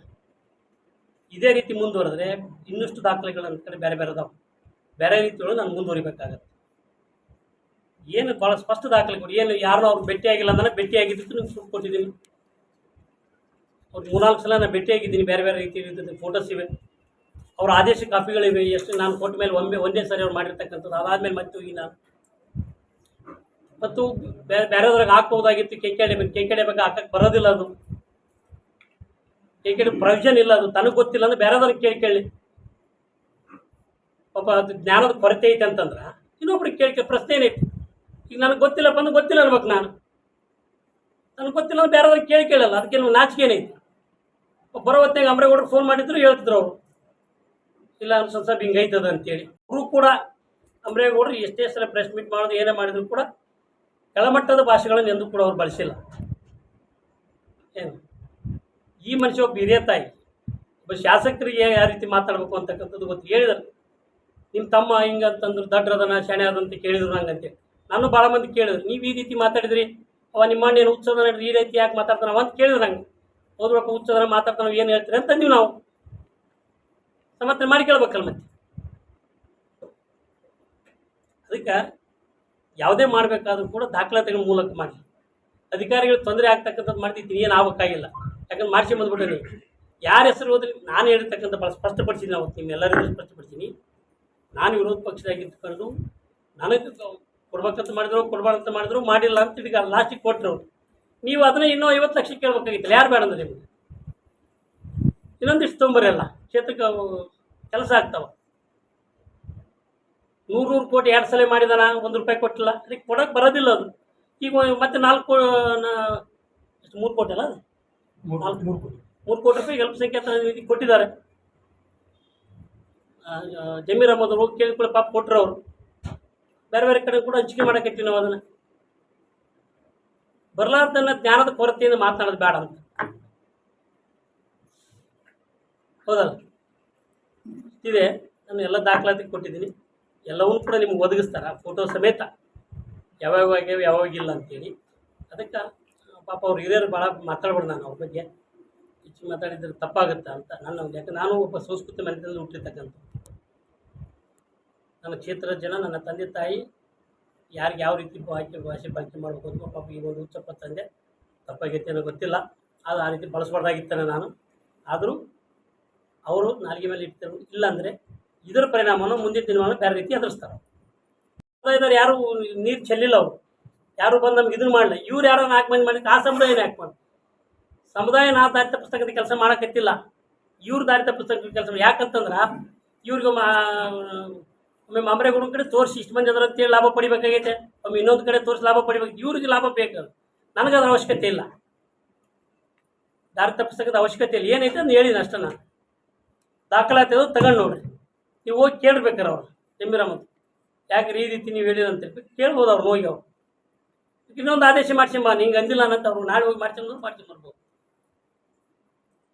ಇದೇ ರೀತಿ ಮುಂದುವರೆದ್ರೆ ಇನ್ನಷ್ಟು ದಾಖಲೆಗಳನ್ನು ಬೇರೆ ಬೇರೆ ಅದಾವೆ. ಬೇರೆ ರೀತಿಯೊಳಗೆ ನಾನು ಮುಂದುವರಿಬೇಕಾಗತ್ತೆ. ಏನು ಭಾಳ ಸ್ಪಷ್ಟ ದಾಖಲೆ ಕೊಡಿ. ಏನು ಯಾರನ್ನೂ ಅವ್ರು ಭೇಟಿಯಾಗಿಲ್ಲ ಅಂದ್ರೆ ಭೇಟಿಯಾಗಿದ್ದು ನಿಮ್ಗೆ ಸುಟ್ಟು ಕೊಟ್ಟಿದ್ದೀನಿ. ಅವ್ರು ಮೂರ್ನಾಲ್ಕು ಸಲ ನಾನು ಭೇಟಿಯಾಗಿದ್ದೀನಿ. ಬೇರೆ ಬೇರೆ ರೀತಿ ಫೋಟೋಸ್ ಇವೆ. ಅವ್ರ ಆದೇಶ ಕಾಪಿಗಳಿವೆ. ಎಷ್ಟು ನಾನು ಕೊಟ್ಟ ಮೇಲೆ ಒಮ್ಮೆ ಒಂದೇ ಸರಿ ಅವ್ರು ಮಾಡಿರ್ತಕ್ಕಂಥದ್ದು. ಅದಾದಮೇಲೆ ಮತ್ತೆ ಹೋಗಿ ನಾನು. ಮತ್ತು ಬೇರೆ ಬೇರೆದ್ರಾಗ ಹಾಕ್ಬೋದಾಗಿತ್ತು ಕೆಂಕೆಡೆ ಕೆಂಕೆಡೆ ಬಗ್ಗೆ ಹಾಕಕ್ಕೆ ಬರೋದಿಲ್ಲ ಅದು. ಕೆಂಕಡೆ ಪ್ರೊವಿಷನ್ ಇಲ್ಲ ಅದು. ತನಗೆ ಗೊತ್ತಿಲ್ಲ ಅಂದ್ರೆ ಬೇರೆದವ್ರಿಗೆ ಕೇಳಿ ಕೇಳಿ. ಪಾಪ ಅದು ಜ್ಞಾನದ ಕೊರತೆ ಐತೆ ಅಂತಂದ್ರೆ ಇನ್ನೊಬ್ರಿಗೆ ಕೇಳಿ ಪ್ರಶ್ನೆ ಏನೈತಿ ಈಗ ನನಗೆ ಗೊತ್ತಿಲ್ಲಪ್ಪ ಅಂದ್ರೆ ಗೊತ್ತಿಲ್ಲ ಅನ್ಬೇಕು ನಾನು. ನನಗೆ ಗೊತ್ತಿಲ್ಲ ಅಂದ್ರೆ ಬೇರೆದವ್ರಿಗೆ ಕೇಳಿ ಕೇಳಲ್ಲ. ಅದಕ್ಕೆ ನಾಚಿಕೆ ಏನೈತಿ? ಬರೋ ಹೊತ್ತಿನಾಗ ಅಮ್ರೇಗೌಡರು ಫೋನ್ ಮಾಡಿದ್ರು, ಹೇಳ್ತಿದ್ರು ಅವರು. ಇಲ್ಲ ಸ್ವಲ್ಪ ಸ್ವಲ್ಪ ಹಿಂಗೆ ಐತದ ಅಂತೇಳಿ. ಅವರು ಕೂಡ ಅಮ್ರೇಗೌಡರು ಎಷ್ಟೇ ಸಲ ಪ್ರೆಸ್ ಮೀಟ್ ಮಾಡೋದು, ಏನೇ ಮಾಡಿದ್ರು ಕೂಡ ಕೆಳಮಟ್ಟದ ಭಾಷೆಗಳನ್ನು ಎಂದೂ ಕೂಡ ಅವ್ರು ಬಳಸಿಲ್ಲ. ಏನು? ಈ ಮನುಷ್ಯ ಒಬ್ಬ ಹಿರಿಯ ತಾಯಿ. ಒಬ್ಬ ಶಾಸಕರಿಗೆ ಯಾವ ರೀತಿ ಮಾತಾಡಬೇಕು ಅಂತಕ್ಕಂಥದ್ದು ಗೊತ್ತು ಹೇಳಿದರು ನಿಮ್ಮ ತಮ್ಮ ಹಿಂಗೆ ಅಂತಂದ್ರು ದಡ್ರದನ ಶಾಣೆ ಅದಂತ ಕೇಳಿದ್ರು ನಂಗಂತೆ ನಾನು ಭಾಳ ಮಂದಿ ಕೇಳಿದ್ರು, ನೀವು ಈ ರೀತಿ ಮಾತಾಡಿದ್ರಿ? ಅವ ನಿಮ್ಮ ಅಣ್ಣ ಏನು ಹುಚ್ಚದ ನಡ್ರಿ, ಈ ರೀತಿ ಯಾಕೆ ಮಾತಾಡ್ತಾನವ ಅಂತ ಕೇಳಿದ್ರು ನಂಗೆ. ಹೋದ್ರಪ್ಪ ಹುಚ್ಚದನ ಮಾತಾಡ್ತಾನವ ಏನು ಹೇಳ್ತೀರಿ ಅಂತಂದೀವಿ ನಾವು. ಸಮರ್ಥನೆ ಮಾಡಿ ಕೇಳ್ಬೇಕಲ್ಲ ಮತ್ತೆ? ಅದಕ್ಕೆ ಯಾವುದೇ ಮಾಡಬೇಕಾದ್ರೂ ಕೂಡ ದಾಖಲಾತಿಗಳ ಮೂಲಕ ಮಾಡಿ. ಅಧಿಕಾರಿಗಳು ತೊಂದರೆ ಆಗ್ತಕ್ಕಂಥದ್ದು ಮಾಡ್ತಿದ್ದೀನಿ ಏನು ಆಗಬೇಕಾಗಿಲ್ಲ. ಯಾಕಂದ್ರೆ ಮಾಡಿಸಿ ಬಂದ್ಬಿಟ್ಟೆ ಯಾರ ಹೆಸರು ಹೋದ್ರೆ ನಾನು ಹೇಳಿರ್ತಕ್ಕಂಥ ಭಾಳ ಸ್ಪಷ್ಟಪಡಿಸಿದ್ದೀನಿ ಅವತ್ತು, ನಿಮ್ಮೆಲ್ಲರಿಗೂ ಸ್ಪಷ್ಟಪಡಿಸ್ತೀನಿ ನಾನು ವಿರೋಧ ಪಕ್ಷದಾಗಿದ್ದುಕೊಂಡು, ನನಗೆ ಕೊಡ್ಬೇಕಂತ ಮಾಡಿದ್ರು ಕೊಡ್ಬಾರ್ದಂತ ಮಾಡಿದ್ರು ಮಾಡಿಲ್ಲ ಅಂತ ಈಗ ಲಾಸ್ಟಿಗೆ ಕೊಟ್ಟರು ನೀವು ಅದನ್ನ ಇನ್ನೂ ಐವತ್ತು ಲಕ್ಷ ಕೇಳ್ಬೇಕಾಗಿತ್ತಲ್ಲ ಯಾರು ಬೇಡ ಅಂದ್ರೆ ನಿಮ್ಗೆ? ಇನ್ನೊಂದಿಷ್ಟು ತೊಂಬರಿ ಅಲ್ಲ ಕ್ಷೇತ್ರಕ್ಕೆ ಕೆಲಸ ಆಗ್ತಾವ. ನೂರು ನೂರು ಕೋಟಿ ಎರಡು ಸಲ ಮಾಡಿದಾನ ಒಂದು ರೂಪಾಯಿ ಕೊಟ್ಟಿಲ್ಲ ಅದಕ್ಕೆ ಕೊಡೋಕೆ ಬರೋದಿಲ್ಲ ಅದು. ಈಗ ಮತ್ತೆ ನಾಲ್ಕು ಎಷ್ಟು ಮೂರು ಕೋಟಿ ಅಲ್ಲ ಅದು? ನಾಲ್ಕು. ಮೂರು ಕೋಟಿ. ಮೂರು ಕೋಟಿ ರೂಪಾಯಿ ಅಲ್ಪಸಂಖ್ಯಾತ ಕೊಟ್ಟಿದ್ದಾರೆ. ಜಮೀರ್ ಅಹಮದ್ ಹೋಗಿ ಕೇಳಿಕೊಳ್ಳಿ ಪಾಪ ಕೊಟ್ಟರು ಅವರು. ಬೇರೆ ಬೇರೆ ಕಡೆ ಕೂಡ ಹಂಚಿಕೆ ಮಾಡಕತ್ತೀವಿ ನಾವು ಅದನ್ನು. ಬರಲಾರ್ದನ್ನ ಜ್ಞಾನದ ಕೊರತೆಯಿಂದ ಮಾತನಾಡೋದು ಬೇಡ ಅಂತ ಹೌದಲ್ಲ? ಇದೆ. ನಾನು ಎಲ್ಲ ದಾಖಲಾತಿ ಕೊಟ್ಟಿದ್ದೀನಿ. ಎಲ್ಲವನ್ನೂ ಕೂಡ ನಿಮ್ಗೆ ಒದಗಿಸ್ತಾರೆ. ಫೋಟೋ ಸಮೇತ. ಯಾವ್ಯಾವ ಆಗ್ಯಾವ ಯಾವಾಗಿಲ್ಲ ಅಂತೇಳಿ. ಅದಕ್ಕೆ ಪಾಪ ಅವ್ರು ಹಿರಿಯರು ಭಾಳ ಮಾತಾಡ್ಬೇಡ ನಾನು ಅವ್ರ ಬಗ್ಗೆ. ಹೆಚ್ಚು ಮಾತಾಡಿದ್ರೆ ತಪ್ಪಾಗುತ್ತೆ ಅಂತ ಒಂದು ಯಾಕೆ ನಾನು ಒಬ್ಬ ಸಂಸ್ಕೃತಿ ಮನೆಯಲ್ಲಿ ಹುಟ್ಟಿರ್ತಕ್ಕಂಥ ನನ್ನ ಕ್ಷೇತ್ರದ ಜನ, ನನ್ನ ತಂದೆ ತಾಯಿ, ಯಾರಿಗೆ ಯಾವ ರೀತಿ ಆಯ್ಕೆ ಭಾಷೆ ಬಳಕೆ ಮಾಡಬೇಕು ಅಂತ ಪಾಪ ಈ ಒಂದು ಉಚ್ಚಪ್ಪ ತಂದೆ ತಪ್ಪಾಗೈತೆ ಅನ್ನೋ ಗೊತ್ತಿಲ್ಲ. ಅದು ಆ ರೀತಿ ಬಳಸಬಾರ್ದಾಗಿತ್ತಾನೆ ನಾನು. ಆದರೂ ಅವರು ನಾಲ್ಗೆ ಮೇಲೆ ಇಡ್ತಾರೆ. ಇಲ್ಲಾಂದರೆ ಇದರ ಪರಿಣಾಮವನ್ನು ಮುಂದಿನ ದಿನವನ್ನು ಬೇರೆ ರೀತಿ ಎದುರಿಸ್ತಾರೆ. ಸಮುದಾಯದವ್ರು ಯಾರು ನೀರು ಚೆಲ್ಲಿಲ್ಲ ಅವರು. ಯಾರು ಬಂದು ನಮ್ಗೆ ಇದನ್ನು ಮಾಡಲಿ. ಇವ್ರು ಯಾರೋ ನಾಲ್ಕು ಮಂದಿ ಮಾಡಿದ್ರೆ ಆ ಸಮುದಾಯ ಯಾಕೆ ಮಾಡಿ ಸಮುದಾಯ ನಾ ದಾರಿ ಪುಸ್ತಕದ ಕೆಲಸ ಮಾಡಕತ್ತಿಲ್ಲ. ಇವ್ರು ದಾರಿ ಪುಸ್ತಕದ ಕೆಲಸ ಯಾಕಂತಂದ್ರೆ ಇವ್ರಿಗೆ ಒಮ್ಮೆ ಮಾಮರೆ ಗುಡ ಕಡೆ ತೋರಿಸಿ ಇಷ್ಟು ಮಂದಿ ಅದ್ರ ಅಂತೇಳಿ ಲಾಭ ಪಡಿಬೇಕಾಗೈತೆ. ಒಮ್ಮೆ ಇನ್ನೊಂದು ಕಡೆ ತೋರಿಸಿ ಲಾಭ ಪಡಿಬೇಕು. ಇವ್ರಿಗೆ ಲಾಭ ಬೇಕು ನನಗೆ ಅದ್ರ ಅವಶ್ಯಕತೆ ಇಲ್ಲ. ದಾರಿ ತಪ್ಪಿಸ್ತಕ್ಕಂಥ ಅವಶ್ಯಕತೆ ಇಲ್ಲ. ಏನೈತೆ ಅಂತ ಹೇಳಿನ ಅಷ್ಟೇ ನಾನು. ದಾಖಲಾತಿ ಅದು ತಗೊಂಡು ನೋಡ್ರಿ. ನೀವು ಹೋಗಿ ಕೇಳ್ಬೇಕಾರೆ ಅವ್ರು ಜಮೀರಮ್ಮದು ಯಾಕೆ ಈ ರೀತಿ ನೀವು ಹೇಳಿದ್ರು ಅಂತ ಹೇಳಿ ಕೇಳ್ಬೋದು ಅವ್ರು ಹೋಗಿ ಅವ್ರು. ಇನ್ನೊಂದು ಆದೇಶ ಮಾಡ್ಸ್ಕೊಂಬ ನಿಂಗೆ ಅಂದಿಲ್ಲ ಅನ್ನಂತ ಅವ್ರು ನಾಳೆ ಹೋಗಿ ಮಾಡ್ಸಿಂದ್ರು ಮಾಡ್ಸಿ ಬರ್ಬೋದು.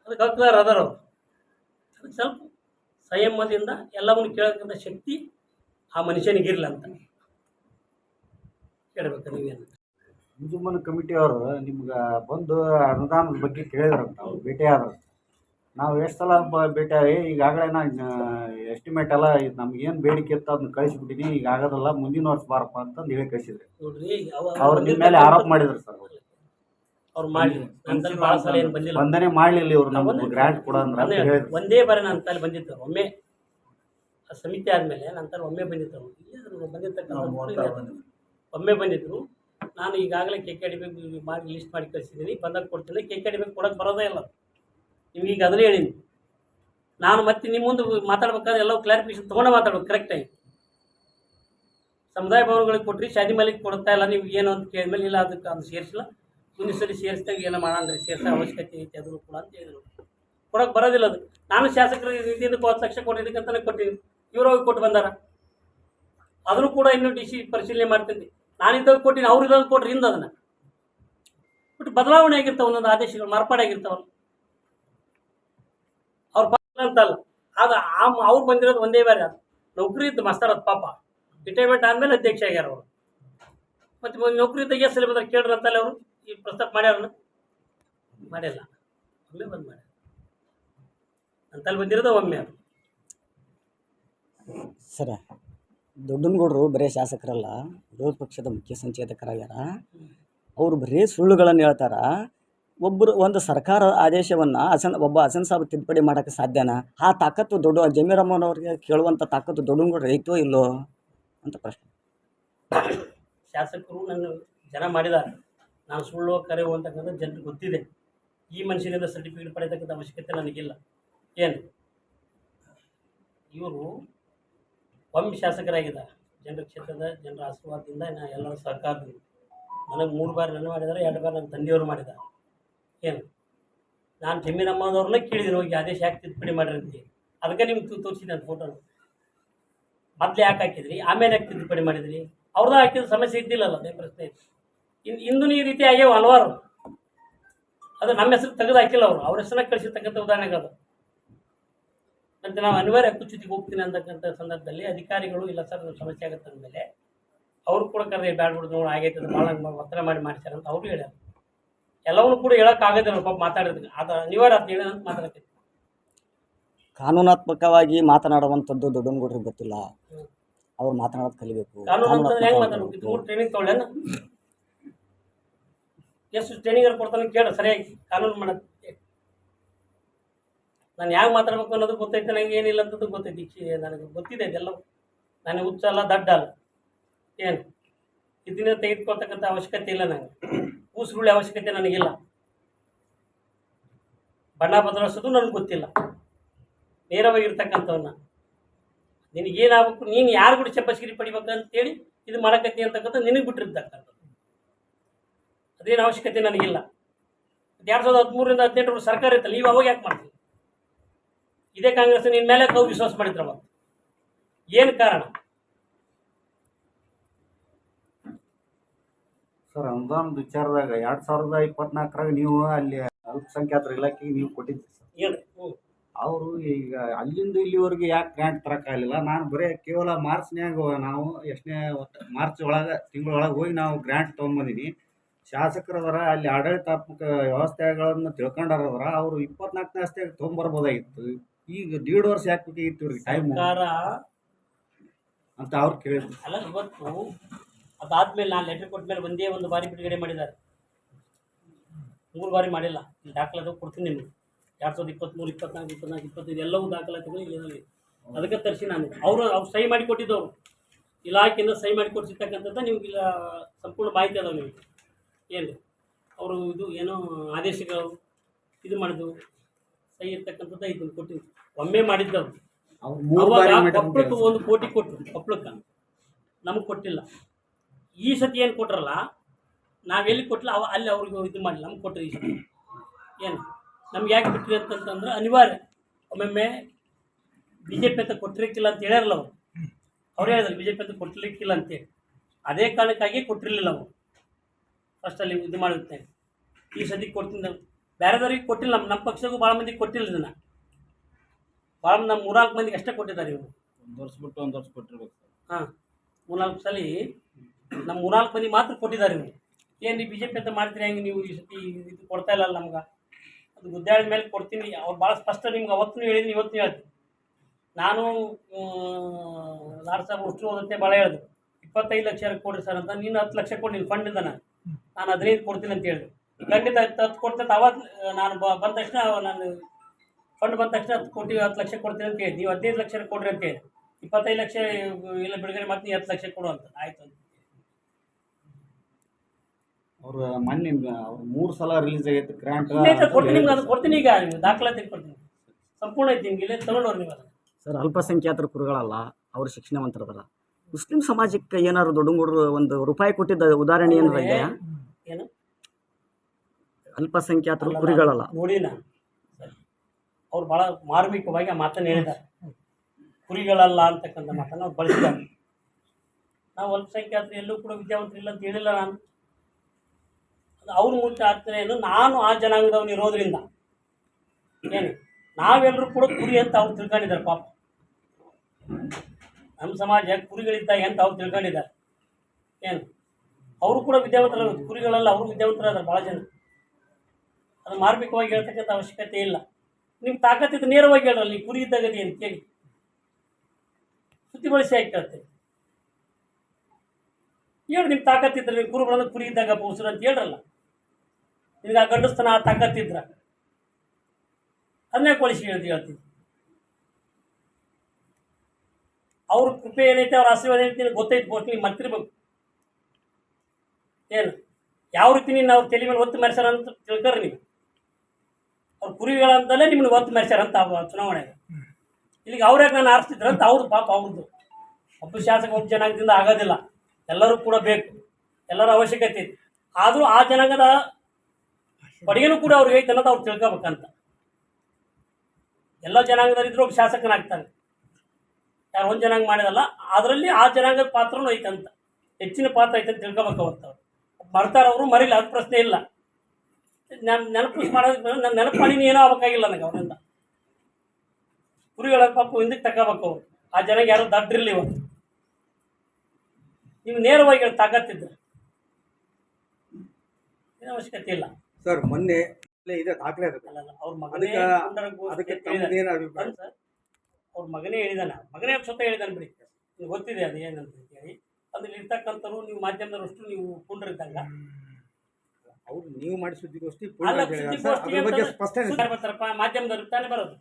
ಅದಕ್ಕೆ ಹಕ್ದಾರ ಅದಾರ ಅವ್ರು. ಸ್ವಲ್ಪ ಸಂಯಮದಿಂದ ಎಲ್ಲವನ್ನು ಕೇಳೋಕ್ಕಂಥ ಶಕ್ತಿ ಆ ಮನುಷ್ಯನಿಗಿರಲ್ಲ ಅಂತ. ಕೇಳಬೇಕು ನೀವೇನು ಅಂಜುಮನ್ ಕಮಿಟಿ ಅವರು ನಿಮ್ಗೆ ಬಂದು ಅನುದಾನದ ಬಗ್ಗೆ ಕೇಳಿದ್ರಂತ ಅವ್ರು ಭೇಟಿ ಆದ್ರು. ನಾವು ಎಷ್ಟು ಸಲ ಭೇಟಿ ಈಗಾಗಲೇ ನಾನು ಎಸ್ಟಿಮೇಟ್ ಎಲ್ಲ ಇದು ನಮ್ಗೇನು ಬೇಡಿಕೆ ಇತ್ತು ಅದನ್ನ ಕಳಿಸ್ಬಿಟ್ಟಿನಿ ಈಗ ಆಗೋದಲ್ಲ ಮುಂದಿನ ವರ್ಷ ಬಾರಪ್ಪ ಅಂತ ಹೇಳಿ ಕಳಿಸಿದ್ರಿ. ಅವ್ರು ನಿಮ್ಮ ಮೇಲೆ ಆರೋಪ ಮಾಡಿದ್ರು ಸರ್ ಅವ್ರು. ಅವ್ರು ಮಾಡಿ ನನ್ನ ಭಾಳ ಸಲ ಏನು ಬಂದಿಲ್ಲ. ಬಂದನೆ ಮಾಡಲಿಲ್ಲ ಇವ್ರು ನಮ್ಗೆ ಗ್ರ್ಯಾಂಟ್ ಗ್ರಾಂಟ್ ಕೊಡ ಅಂದ್ರೆ ಒಂದೇ- ಬಾರಿ ನನ್ನ ತಲೆ ಬಂದಿತ್ತು. ಒಮ್ಮೆ ಸಮಿತಿ ಆದಮೇಲೆ ನಂತರ ಒಮ್ಮೆ ಬಂದಿದ್ದರು. ಇಲ್ಲಿ ಬಂದಿರ್ತಕ್ಕಂಥ ಒಮ್ಮೆ ಬಂದಿದ್ರು. ನಾನು ಈಗಾಗಲೇ ಕೆ ಕೆ ಡಿ ಬಿ ಮಾಡಿ ಲಿಸ್ಟ್ ಮಾಡಿ ಕಳಿಸಿದ್ದೀನಿ. ಬಂದಾಗ ಕೊಡ್ತೀನಿ. ಕೆ ಕೆ ಡಿ ಬಿ ಕೊಡೋಕ್ಕೆ ಬರೋದೇ ಇಲ್ಲ. ನಿಮ್ಗೆ ಈಗ ಅದನ್ನೇ ಹೇಳೀನಿ ನಾನು ಮತ್ತೆ ನಿಮ್ಮ ಮುಂದೆ ಮಾತಾಡ್ಬೇಕಾದ್ರೆ ಎಲ್ಲವೂ ಕ್ಲಾರಿಫಿಕೇಶನ್ ತೊಗೊಂಡು ಮಾತಾಡ್ಬೇಕು. ಕರೆಕ್ಟಾಗಿ ಸಮುದಾಯ ಭವನಗಳಿಗೆ ಕೊಟ್ರಿ ಶಾದಿ ಮಲಿಗೆ ಕೊಡ್ತಾ ಇಲ್ಲ ನೀವು ಏನು ಅಂತ ಕೇಳಿದ್ಮೇಲೆ ಇಲ್ಲ ಅದಕ್ಕೆ ಅದು ಸೇರಿಸಿಲ್ಲ. ಮುಂದಿನ ಸರಿ ಸೇರಿಸಿದಾಗ ಏನೋ ಮಾಡೋಣ ಸೇರಿಸೋ ಅವಶ್ಯಕತೆ ಐತೆ ಅದನ್ನು ಕೂಡ ಅಂತ ಹೇಳಿದ್ರು. ಕೊಡೋಕೆ ಬರೋದಿಲ್ಲ ಅದು. ನಾನು ಶಾಸಕರ ನಿಧಿಯಿಂದ ಹತ್ತು ಲಕ್ಷ ಕೊಟ್ಟಿದ್ದಕ್ಕಂತಲೇ ಕೊಟ್ಟಿನಿ ಇವರು ಹೋಗಿ ಕೊಟ್ಟು ಬಂದಾರ. ಅದನ್ನು ಕೂಡ ಇನ್ನೂ ಡಿ ಸಿ ಪರಿಶೀಲನೆ ಮಾಡ್ತೀನಿ. ನಾನಿದ್ದಾಗ ಕೊಟ್ಟಿನಿ, ಅವ್ರು ಇದ್ದಾಗ ಕೊಟ್ರಿ ಹಿಂದೆ ಅದನ್ನು. ಬಟ್ ಬದಲಾವಣೆ ಆಗಿರ್ತಾವ ಒಂದೊಂದು ಆದೇಶಗಳು, ಮಾರ್ಪಾಡು ಆಗಿರ್ತಾವಲ್ಲ. ಅವ್ರ ಅಂತಲ್ಲ. ಅದು ಆ ಅವ್ರು ಬಂದಿರೋದು ಒಂದೇ ಬಾರಿ ಅದು ನೌಕರಿ ಇದ್ದು ಮಸ್ತಾರ ಪಾಪ. ರಿಟೈರ್ಮೆಂಟ್ ಆದಮೇಲೆ ಅಧ್ಯಕ್ಷ ಆಗ್ಯಾರ ಅವರು. ಮತ್ತು ನೌಕರಿ ಇದ್ದಾಗ ಎಷ್ಟು ಸಲ ಬಂದ್ರೆ ಕೇಳ್ರಿ ಅಂತಲ್ಲ ಅವರು. ಈ ಪ್ರಸ್ತಾಪ ಮಾಡ್ಯಾರನ ಮಾಡಿಲ್ಲ. ಒಮ್ಮೆ ಬಂದು ಮಾಡ್ಯಾರ. ಅಂತಲ್ಲಿ ಬಂದಿರೋದು ಒಮ್ಮೆ ಅದು. ಸರ, ದೊಡ್ಡನಗೌಡರು ಬರೀ ಶಾಸಕರಲ್ಲ, ವಿರೋಧ ಪಕ್ಷದ ಮುಖ್ಯ ಸಂಚೇತಕರಾಗ್ಯಾರ. ಅವರು ಬರೀ ಸುಳ್ಳುಗಳನ್ನು ಹೇಳ್ತಾರ. ಒಬ್ಬರು ಒಂದು ಸರ್ಕಾರ ಆದೇಶವನ್ನು ಅಸನ್, ಒಬ್ಬ ಅಸನ್ ಸಾಬ್ ತಿದ್ದುಪಡಿ ಮಾಡೋಕ್ಕೆ ಸಾಧ್ಯನಾ? ಆ ತಾಕತ್ತು ದೊಡ್ಡ ಜಮೀರಮ್ಮನವ್ರಿಗೆ ಕೇಳುವಂಥ ತಾಕತ್ತು ದೊಡ್ಡನಗೌಡರು ಐತೋ ಇಲ್ಲೋ? ಅಂತ ಪ್ರಶ್ನೆ. ಶಾಸಕರು ನನ್ನ ಜನ ಮಾಡಿದ್ದಾರೆ. ನಾನು ಸುಳ್ಳು ಕರೆವು ಅಂತಕ್ಕಂಥ ಜನರಿಗೆ ಗೊತ್ತಿದೆ. ಈ ಮನುಷ್ಯನಿಂದ ಸರ್ಟಿಫಿಕೇಟ್ ಪಡೆಯತಕ್ಕಂಥ ಅವಶ್ಯಕತೆ ನನಗಿಲ್ಲ. ಏನು? ಇವರು ಒಮ್ಮೆ ಶಾಸಕರಾಗಿದ್ದಾರೆ ಜನರ ಕ್ಷೇತ್ರದ ಜನರ ಆಶೀರ್ವಾದದಿಂದ ನಾ ಎಲ್ಲರೂ ಸಹಕಾರದಿಂದ ನನಗೆ ಮೂರು ಬಾರಿ ನನ್ನ ಮಾಡಿದ್ದಾರೆ, ಎರಡು ಬಾರಿ ನನ್ನ ತಂದೆಯವರು ಮಾಡಿದ್ದಾರೆ. ಏನು? ನಾನು ಜಮೀನಮ್ಮದವ್ರನ್ನ ಕೇಳಿದ್ರು ಹೋಗಿ ಆದೇಶ ಯಾಕೆ ತಿದ್ದುಪಡಿ ಮಾಡಿರಿ ಅಂತ ಅದಕ್ಕೆ ನಿಮ್ಗೆ ತೋರಿಸಿದೆ ಅಂತ ಫೋಟೋ ಮೊದಲು ಯಾಕೆ ಹಾಕಿದ್ರಿ? ಆಮೇಲೆ ಯಾಕೆ ತಿದ್ದುಪಡಿ ಮಾಡಿದ್ರಿ? ಅವ್ರದ್ದು ಹಾಕಿದ ಸಮಸ್ಯೆ ಇದ್ದಿಲ್ಲಲ್ಲ, ಅದೇ ಪ್ರಶ್ನೆ ಇನ್ನು ಇಂದು ಈ ರೀತಿ ಆಗ್ಯಾವ ಹಲವಾರು. ಅದು ನಮ್ಮ ಹೆಸರು ತೆಗೆದು ಹಾಕಿಲ್ಲ ಅವರು. ಅವ್ರ ಹೆಸರನ್ನ ಕಳಿಸಿರ್ತಕ್ಕಂಥ ಉದಾಹರಣೆಗಳು ಮತ್ತು ನಾವು ಅನಿವಾರ್ಯ ಹಕ್ಕುಚ್ಯುತಿಗೆ ಹೋಗ್ತೀನಿ ಅಂತಕ್ಕಂಥ ಸಂದರ್ಭದಲ್ಲಿ ಅಧಿಕಾರಿಗಳು ಇಲ್ಲ ಸರ್ ಸಮಸ್ಯೆ ಆಗುತ್ತೆ ಅಂದಮೇಲೆ ಅವ್ರು ಕೂಡ ಕರೆ ಬ್ಯಾಡ್ಬಿಡು ನೋಡಿ ಆಗೈತೆ ಅದು ಭಾಳ ಒತ್ತಡ ಮಾಡಿ ಮಾಡ್ತಾರೆ ಅಂತ ಅವರು ಹೇಳ್ಯಾರ. ಎಲ್ಲವನ್ನೂ ಕೂಡ ಹೇಳೋಕ್ಕಾಗೋದಿಲ್ಲ ಪಾಪ ಮಾತಾಡೋದಕ್ಕೆ ಅದು ಅನಿವಾರ್ಯ ಅಂತ ಹೇಳಿ ಅಂತ ಮಾತಾಡ್ತೀನಿ. ಕಾನೂನಾತ್ಮಕವಾಗಿ ಮಾತನಾಡುವಂಥದ್ದು ದೊಡ್ಡನಗೌಡರಿಗೆ ಗೊತ್ತಿಲ್ಲ. ಅವ್ರು ಮಾತನಾಡೋದು ಕಲಿಬೇಕು. ಕಾನೂನು ಅಂತಂದ್ರೆ ಹೆಂಗೆ ಮಾತಾಡಬೇಕು ಮಾತಾಡ್ಬೇಕು? ಇದು ಮೂರು ಟ್ರೈನಿಂಗ್ ತೊಗೊಳ್ಳೇನ ಎಷ್ಟು ಟ್ರೈನಿಂಗ್ ಕೊಡ್ತಾನೆ ಕೇಳು ಸರಿಯಾಗಿ ಕಾನೂನು ಮಾಡತ್ತೆ ನಾನು ಯಾಕೆ ಮಾತಾಡ್ಬೇಕು ಅನ್ನೋದು ಗೊತ್ತೈತೆ ನನಗೆ ಏನಿಲ್ಲ ಅಂತದ್ದು ಗೊತ್ತೈತಿ. ನನಗೆ ಗೊತ್ತಿದೆ ಇದೆಲ್ಲ. ನನಗೆ ಹುಚ್ಚ ಅಲ್ಲ, ದಡ್ಡ ಅಲ್ಲ. ಏನು? ಇದನ್ನ ತೆಗೆದುಕೊಳ್ತಕ್ಕಂಥ ಅವಶ್ಯಕತೆ ಇಲ್ಲ ನನಗೆ ಕೂಸುರುಳಿ ಅವಶ್ಯಕತೆ ನನಗಿಲ್ಲ. ಬಣ್ಣ ಬದಲಾಯಿಸೋದು ನನಗೆ ಗೊತ್ತಿಲ್ಲ. ನೇರವಾಗಿರ್ತಕ್ಕಂಥವನ್ನ. ನಿನಗೇನಾಗಬೇಕು ನೀನು ಯಾರು ಕೂಡ ಚಪ್ಪಸ್ಗಿರಿ ಪಡಿಬೇಕು ಅಂತೇಳಿ ಇದು ಮಾಡಕತ್ತಿ ಅಂತಕ್ಕಂಥ ನಿನಗೆ ಬಿಟ್ಟಿರ್ತಕ್ಕಂಥದ್ದು. ಅದೇನು ಅವಶ್ಯಕತೆ ನನಗಿಲ್ಲ. ಎರಡು ಸಾವಿರದ ಹದಿಮೂರರಿಂದ ಹದಿನೆಂಟು ಸರ್ಕಾರ ಇತ್ತಲ್ಲ ನೀವು ಅವಾಗ ಯಾಕೆ ಮಾಡ್ತೀವಿ ಇದೇ ಕಾಂಗ್ರೆಸ್ ನಿನ್ನ ಮೇಲೆ ಕೌ ವಿಶ್ವಾಸ ಮಾಡಿದ್ರ ಏನು ಕಾರಣ? ಸರ್ ಅನುದಾನದ ವಿಚಾರದಾಗ ಎರಡ್ ಸಾವಿರದ ಇಪ್ಪತ್ನಾಲ್ಕರಾಗ ನೀವು ಅಲ್ಲಿ ಅಲ್ಪಸಂಖ್ಯಾತರ ಇಲಾಖೆಗೆ ನೀವು ಕೊಟ್ಟಿದ್ದೀರಿ ಸರ್. ಅವರು ಈಗ ಅಲ್ಲಿಂದ ಇಲ್ಲಿವರೆಗೆ ಯಾಕೆ ಗ್ರಾಂಟ್ ತರಕಾಗಲಿಲ್ಲ ನಾನು ಬರೀ ಕೇವಲ ಮಾರ್ಚ್ನ್ಯಾಗ ನಾವು ಎಷ್ಟನೇ ಮಾರ್ಚ್ ಒಳಗೆ ತಿಂಗಳೊಳಗೆ ಹೋಗಿ ನಾವು ಗ್ರಾಂಟ್ ತೊಗೊಂಬಂದಿನಿ. ಶಾಸಕರದರ ಅಲ್ಲಿ ಆಡಳಿತಾತ್ಮಕ ವ್ಯವಸ್ಥೆಗಳನ್ನು ತಿಳ್ಕೊಂಡಾರದ್ರ ಅವರು ಇಪ್ಪತ್ನಾಲ್ಕನೇ ಅಷ್ಟೇ ತೊಗೊಂಬರ್ಬೋದಾಗಿತ್ತು. ಈಗ ದೇಡ್ ವರ್ಷ ಯಾಕೆ ಇತ್ತು ಇವ್ರಿಗೆ ಟೈಮು ಸರ್ಕಾರ ಅಂತ ಅವ್ರು ಕೇಳಿದ್ರು. ಅಲ್ಲ ಇವತ್ತು ಅದಾದ್ಮೇಲೆ ನಾನು ಲೆಟರ್ ಕೊಟ್ಟ ಮೇಲೆ ಒಂದೇ ಒಂದು ಬಾರಿ ಬಿಡುಗಡೆ ಮಾಡಿದ್ದಾರೆ. ಮೂರು ಬಾರಿ ಮಾಡಿಲ್ಲ. ಇಲ್ಲಿ ಕೊಡ್ತೀನಿ ನಿಮಗೆ. ಎರಡು ಸಾವಿರದ ಇಪ್ಪತ್ತ್ಮೂರು ಇಪ್ಪತ್ನಾಲ್ಕು ಇಪ್ಪತ್ನಾಲ್ಕು ಇಪ್ಪತ್ತೈದು ಎಲ್ಲವೂ ದಾಖಲಾತಿಗಳು ಇಲ್ಲಿದೆ ಅದಕ್ಕೆ ತರಿಸಿ ನಾನು. ಅವರು ಅವ್ರು ಸಹಿ ಮಾಡಿ ಕೊಟ್ಟಿದ್ದವರು. ಇಲಾಖೆಯಿಂದ ಸಹಿ ಮಾಡಿ ಕೊಡಿಸಿರ್ತಕ್ಕಂಥದ್ದು ನಿಮ್ಗೆ ಇಲ್ಲ ಸಂಪೂರ್ಣ ಮಾಹಿತಿ ಅದಾವೆ ನಿಮಗೆ. ಏನು? ಅವರು ಇದು ಏನೋ ಆದೇಶಗಳು ಇದು ಮಾಡಿದ್ದು ಸಹಿ ಇರ್ತಕ್ಕಂಥದ್ದು ಇದನ್ನು ಕೊಟ್ಟಿದ್ದು ಒಮ್ಮೆ ಮಾಡಿದ್ದವ್ರು ಕೊಪ್ಪಳಕ್ಕೆ ಒಂದು ಕೋಟಿ ಕೊಟ್ಟರು ಕೊಪ್ಪಳಕ್ಕೆ. ನಮಗೆ ಕೊಟ್ಟಿಲ್ಲ. ಈ ಸತಿ ಏನು ಕೊಟ್ರಲ್ಲ ನಾವೆಲ್ಲಿ ಕೊಟ್ಟಿಲ್ಲ ಅವ ಅಲ್ಲಿ ಅವ್ರಿಗೆ ಇದು ಮಾಡಿಲ್ಲ ನಮ್ಗೆ ಕೊಟ್ಟರು ಈ ಸತಿ. ಏನು? ನಮ್ಗೆ ಯಾಕೆ ಬಿಟ್ರಿ ಅಂತಂತಂದ್ರೆ ಅನಿವಾರ್ಯ. ಒಮ್ಮೊಮ್ಮೆ ಬಿ ಜೆ ಪಿ ಅಂತ ಕೊಟ್ಟಿರಕ್ಕಿಲ್ಲ ಅಂತ ಹೇಳ್ಯಾರಲ್ಲ ಅವರು. ಅವ್ರು ಹೇಳಿದ್ರು ಬಿ ಜೆ ಪಿ ಅಂತ ಕೊಟ್ಟಿರಲಿಕ್ಕಿಲ್ಲ ಅಂತೇಳಿ ಅದೇ ಕಾರಣಕ್ಕಾಗಿ ಕೊಟ್ಟಿರಲಿಲ್ಲ ಅವರು. ಫಸ್ಟಲ್ಲಿ ಇದು ಮಾಡಿರ್ತೇನೆ ಈ ಸತಿ ಕೊಡ್ತೀನಿ. ಬೇರೆದವ್ರಿಗೆ ಕೊಟ್ಟಿಲ್ಲ ನಮ್ಮ ನಮ್ಮ ಪಕ್ಷಕ್ಕೂ ಭಾಳ ಮಂದಿಗೆ ಕೊಟ್ಟಿಲ್ಲ ಇದನ್ನು. ಭಾಳ ನಮ್ಮ ಮೂರ್ನಾಲ್ಕು ಮಂದಿಗೆ ಅಷ್ಟೇ ಕೊಟ್ಟಿದ್ದಾರೆ ಇವರು. ಒಂದು ವರ್ಷ ಬಿಟ್ಟು ಒಂದು ವರ್ಷ ಕೊಟ್ಟಿರ್ಬೇಕು ಹಾಂ ಮೂರ್ನಾಲ್ಕು ಸಲ ನಮ್ಮ ಮೂರ್ನಾಲ್ಕು ಮಂದಿ ಮಾತ್ರ ಕೊಟ್ಟಿದ್ದಾರೆ ಇವರು. ಏನು ಬಿ ಜೆ ಪಿ ಅಂತ ಮಾಡ್ತೀರಿ ಹೆಂಗೆ ನೀವು ಈ ಸತಿ ಇದು ಕೊಡ್ತಾ ಇಲ್ಲ ನಮ್ಗೆ? ಅದು ಗುದ್ದಾಡಿದ ಮೇಲೆ ಕೊಡ್ತೀನಿ ಅವ್ರು ಭಾಳ ಸ್ಪಷ್ಟ ನಿಮ್ಗೆ ಅವತ್ತು ಹೇಳಿದ್ದೀನಿ ಇವತ್ತು ಹೇಳ್ತೀನಿ ನಾನು ಲಾಡ್ ಸಾಹೇಬ್ ಅಷ್ಟು ಹೋದಂತೆ ಭಾಳ ಹೇಳಿದ್ರು ಇಪ್ಪತ್ತೈದು ಲಕ್ಷ ಕೊಡ್ರಿ ಸರ್ ಅಂತ ನೀನು ಹತ್ತು ಲಕ್ಷ ಕೊಡಿ ನೀನು ಫಂಡ್ ನಾನು. ನಾನು ಹದಿನೈದು ಕೊಡ್ತೀನಿ ಅಂತ ಹೇಳಿದೆ. ಖಂಡಿತ ಹತ್ತು ಹತ್ತು ಕೊಡ್ತೈತೆ ಅವತ್ತು ನಾನು ಬಂದ ತಕ್ಷಣ ನಾನು ಫಂಡ್ ಬಂದ ತಕ್ಷಣ ಹತ್ತು ಕೋಟಿ ಹತ್ತು ಲಕ್ಷ ಕೊಡ್ತೀನಿ ಅಂತ ಹೇಳಿ. ನೀವು ಹದಿನೈದು ಲಕ್ಷ ಕೊಡ್ರಿ ಅಂತ ಹೇಳಿ. ಇಪ್ಪತ್ತೈದು ಲಕ್ಷ ಇಲ್ಲ ಬಿಡುಗಡೆ ಮತ್ತೆ ಹತ್ತು ಲಕ್ಷ ಕೊಡು ಅಂತ. ಆಯ್ತು ಅಂತ. ಅವ್ರ ಮೊನ್ನೆ ಅವ್ರ ಮೂರು ಸಲ ರಿಲೀಸ್ ಆಗೈತೆ ಗ್ರಾಂಟ್ ಇನ್ನೈತೆ ಕೊಡ್ತೀನಿ ನಿಮ್ಗೆ ಅದು ಕೊಡ್ತೀನಿ ಈಗ ನೀವು ದಾಖಲಾತಿ ಕೊಡ್ತೀನಿ. ಸಂಪೂರ್ಣ ಐತಿ ನಿಮ್ಗೆ ಇಲ್ಲೇ ತಗೊಂಡವ್ರು ನೀವು ಅದನ್ನು. ಸರ್ ಅಲ್ಪಸಂಖ್ಯಾತರ ಕುರುಗಳಲ್ಲ ಅವರು ಶಿಕ್ಷಣವಂತರದಲ್ಲ ಮುಸ್ಲಿಂ ಸಮಾಜಕ್ಕೆ ಏನಾದ್ರು ದೊಡ್ಡಂಗೂಡ್ರು ಒಂದು ರೂಪಾಯಿ ಕೊಟ್ಟಿದ್ದ ಉದಾಹರಣೆ ಏನಾರ ಇದೆಯಾ? ಏನು? ಅಲ್ಪಸಂಖ್ಯಾತರು ಕುರಿಗಳಲ್ಲ. ನೋಡಿ ನಾನು. ಅವ್ರು ಭಾಳ ಮಾರ್ಮಿಕವಾಗಿ ಆ ಮಾತನ್ನು ಹೇಳಿದ್ದಾರೆ. ಕುರಿಗಳಲ್ಲ ಅಂತಕ್ಕಂಥ ಮಾತನ್ನು ಅವ್ರು ಬಳಸಿದ್ದಾರೆ. ನಾವು ಅಲ್ಪಸಂಖ್ಯಾತರು ಎಲ್ಲೂ ಕೂಡ ವಿದ್ಯಾವಂತರು ಇಲ್ಲ ಅಂತ ಹೇಳಿಲ್ಲ ನಾನು. ಅವ್ರ ಮುಂಚೆ ಆಗ್ತಾನೆ ಏನು ನಾನು ಆ ಜನಾಂಗದವನು ಇರೋದ್ರಿಂದ. ಏನು? ನಾವೆಲ್ಲರೂ ಕೂಡ ಕುರಿ ಅಂತ ಅವ್ರು ತಿಳ್ಕೊಂಡಿದ್ದಾರೆ ಪಾಪ. ನಮ್ಮ ಸಮಾಜ ಕುರಿಗಳಿದ್ದಾಗ ಅಂತ ಅವ್ರು ತಿಳ್ಕೊಂಡಿದ್ದಾರೆ. ಏನು? ಅವರು ಕೂಡ ವಿದ್ಯಾವಂತರ ಕುರಿಗಳಲ್ಲ, ಅವರು ವಿದ್ಯಾವಂತರಾದ್ರೆ ಭಾಳ ಜನ. ಅದು ಮಾರ್ಮಿಕವಾಗಿ ಹೇಳ್ತಕ್ಕಂಥ ಅವಶ್ಯಕತೆ ಇಲ್ಲ. ನಿಮ್ಗೆ ತಾಕತ್ತಿದ್ದು ನೇರವಾಗಿ ಕುರಿ ಇದ್ದಾಗದಿ ಅಂತ ಕೇಳಿ. ಸುದ್ದಿ ಬಳಸಿ ಆಗಿ ಕೇಳ್ತೇನೆ ಹೇಳಿ ನಿಮ್ಮ ತಾಕತ್ತಿದ್ರೆ ನೀವು ಕುರುಗಳನ್ನು ಕುರಿ ಇದ್ದಾಗ ಪೌಸರು ಅಂತ ಹೇಳ್ರಲ್ಲ. ನಿನಗೆ ಆ ಗಂಡಸ್ತನ ಆ ತಾಕತ್ತಿದ್ರ. ಅದನ್ನೇ ಕೊಳಿಸಿ ಹೇಳ್ತೀವಿ ಹೇಳ್ತೀನಿ. ಅವ್ರ ಕೃಪೆ ಏನೈತೆ, ಅವ್ರ ಆಶೀರ್ವಾದ ಏನೈತೆ ನಿನಗೆ ಗೊತ್ತೈತೆ ಬಹುಶಃ ನೀವು ಮರ್ತಿರ್ಬೇಕು ಏನು? ಯಾವ ರೀತಿ ನೀನು ಅವ್ರ ತಲೆ ಮೇಲೆ ಒತ್ತು ಮೆರೆಸ್ಯಾರ ಅಂತ ತಿಳ್ಕರಿ ನೀವು. ಅವ್ರ ಕುರಿಗಳಂತಲೇ ನಿಮ್ಗೆ ಒತ್ತು ಮೆರೆಸ್ಯಾರ ಅಂತ ಅವ ಚುನಾವಣೆಗೆ ಇಲ್ಲಿಗೆ ಅವ್ರ್ಯಾಕೆ ನಾನು ಆರಿಸ್ತಿದ್ರು ಅಂತ ಅವ್ರದ್ದು ಪಾಪ ಅವ್ರದ್ದು ಒಬ್ಬ ಶಾಸಕ ಒಬ್ಬ ಜನಾಂಗದಿಂದ ಆಗೋದಿಲ್ಲ. ಎಲ್ಲರೂ ಕೂಡ ಬೇಕು. ಎಲ್ಲರ ಅವಶ್ಯಕತೆ ಇದೆ. ಆದರೂ ಆ ಜನಾಂಗದ ಕೊಡುಗೆನೂ ಕೂಡ ಅವ್ರಿಗೆ ಐತೆ ಅನ್ನೋದು ಅವ್ರು ತಿಳ್ಕೊಬೇಕಂತ. ಎಲ್ಲ ಜನಾಂಗದಲ್ಲಿದ್ದರೂ ಒಬ್ಬ ಶಾಸಕನಾಗ್ತಾನೆ ಯಾರು ಒಂದು ಜನಾಂಗ ಮಾಡಿದಲ್ಲ ಅದರಲ್ಲಿ ಆ ಜನಾಂಗದ ಪಾತ್ರನೂ ಐತಂತ. ಹೆಚ್ಚಿನ ಪಾತ್ರ ಐತೆ ಅಂತ ತಿಳ್ಕೊಬೇಕು ಅವತ್ತು ಅವ್ರು. ಮರ್ತಾರೆ ಅವರು ಮರಿಲ್ಲ ಅದು ಪ್ರಶ್ನೆ ಇಲ್ಲ. ನಾನು ನೆನಪು ಮಾಡೋದಕ್ಕೆ ನನ್ನ ನೆನಪು ಮಾಡಿ ಏನೋ ಆಗಬೇಕಾಗಿಲ್ಲ ನನಗೆ ಅವರಿಂದ. ಕುರಿಗಳ ಪಾಪ ಹಿಂದಕ್ಕೆ ತಗೋಬೇಕು ಅವ್ರು. ಆ ಜನಕ್ಕೆ ಯಾರು ದಡ್ಡಿರಲಿ ಇವತ್ತು ನೀವು ನೇರವಾಗಿ ಹೇಳಿ ತಾಕತ್ತಿದ್ರೆ ಏನು ಅವಶ್ಯಕತೆ ಇಲ್ಲ. ಸರ್ ಮೊನ್ನೆ ಇದೆ ದಾಖಲೆ ಅಲ್ಲ ಅವ್ರ ಮಗನೇ ಅದಕ್ಕೆ- ಅದಕ್ಕೆ ಹೇಳಿದಾನೆ. ತಮ್ಮದೇನು ಅಭಿಪ್ರಾಯ? ಸರ್. ಅವ್ರ ಮಗನೇ ಹೇಳಿದಾನ. ಮಗನೇ ಸ್ವತಃ ಹೇಳಿದಾನೆ ಬಿಡಿ. ನಿಮ್ಗೆ ಗೊತ್ತಿದೆ ಅದು ಏನಂತ ಹೇಳಿ. ಅದ್ರಲ್ಲಿ ಇರ್ತಕ್ಕಂಥವ್ರು ನೀವು ಮಾಧ್ಯಮದವರಷ್ಟು ನೀವು ಪುಂಡರಿದ್ದಾಗ. ಅವ್ರು ನೀವು ಮಾಡಿ ಸುದ್ದಿಗೋಷ್ಠಿ ಅಲ್ಲ ಪೂರ್ಣ ಸರ್. ಸುದ್ದಿಗೋಷ್ಠಿ ಅದ್ರ ಬಗ್ಗೆ ಅಂತಂದ್ರೆ- ಸ್ಪಷ್ಟನೆ ಯಾರು ಬರ್ತಾರಪ್ಪ ಮಾಧ್ಯಮದವ್ರು ತಾನೇ ಬರೋದು.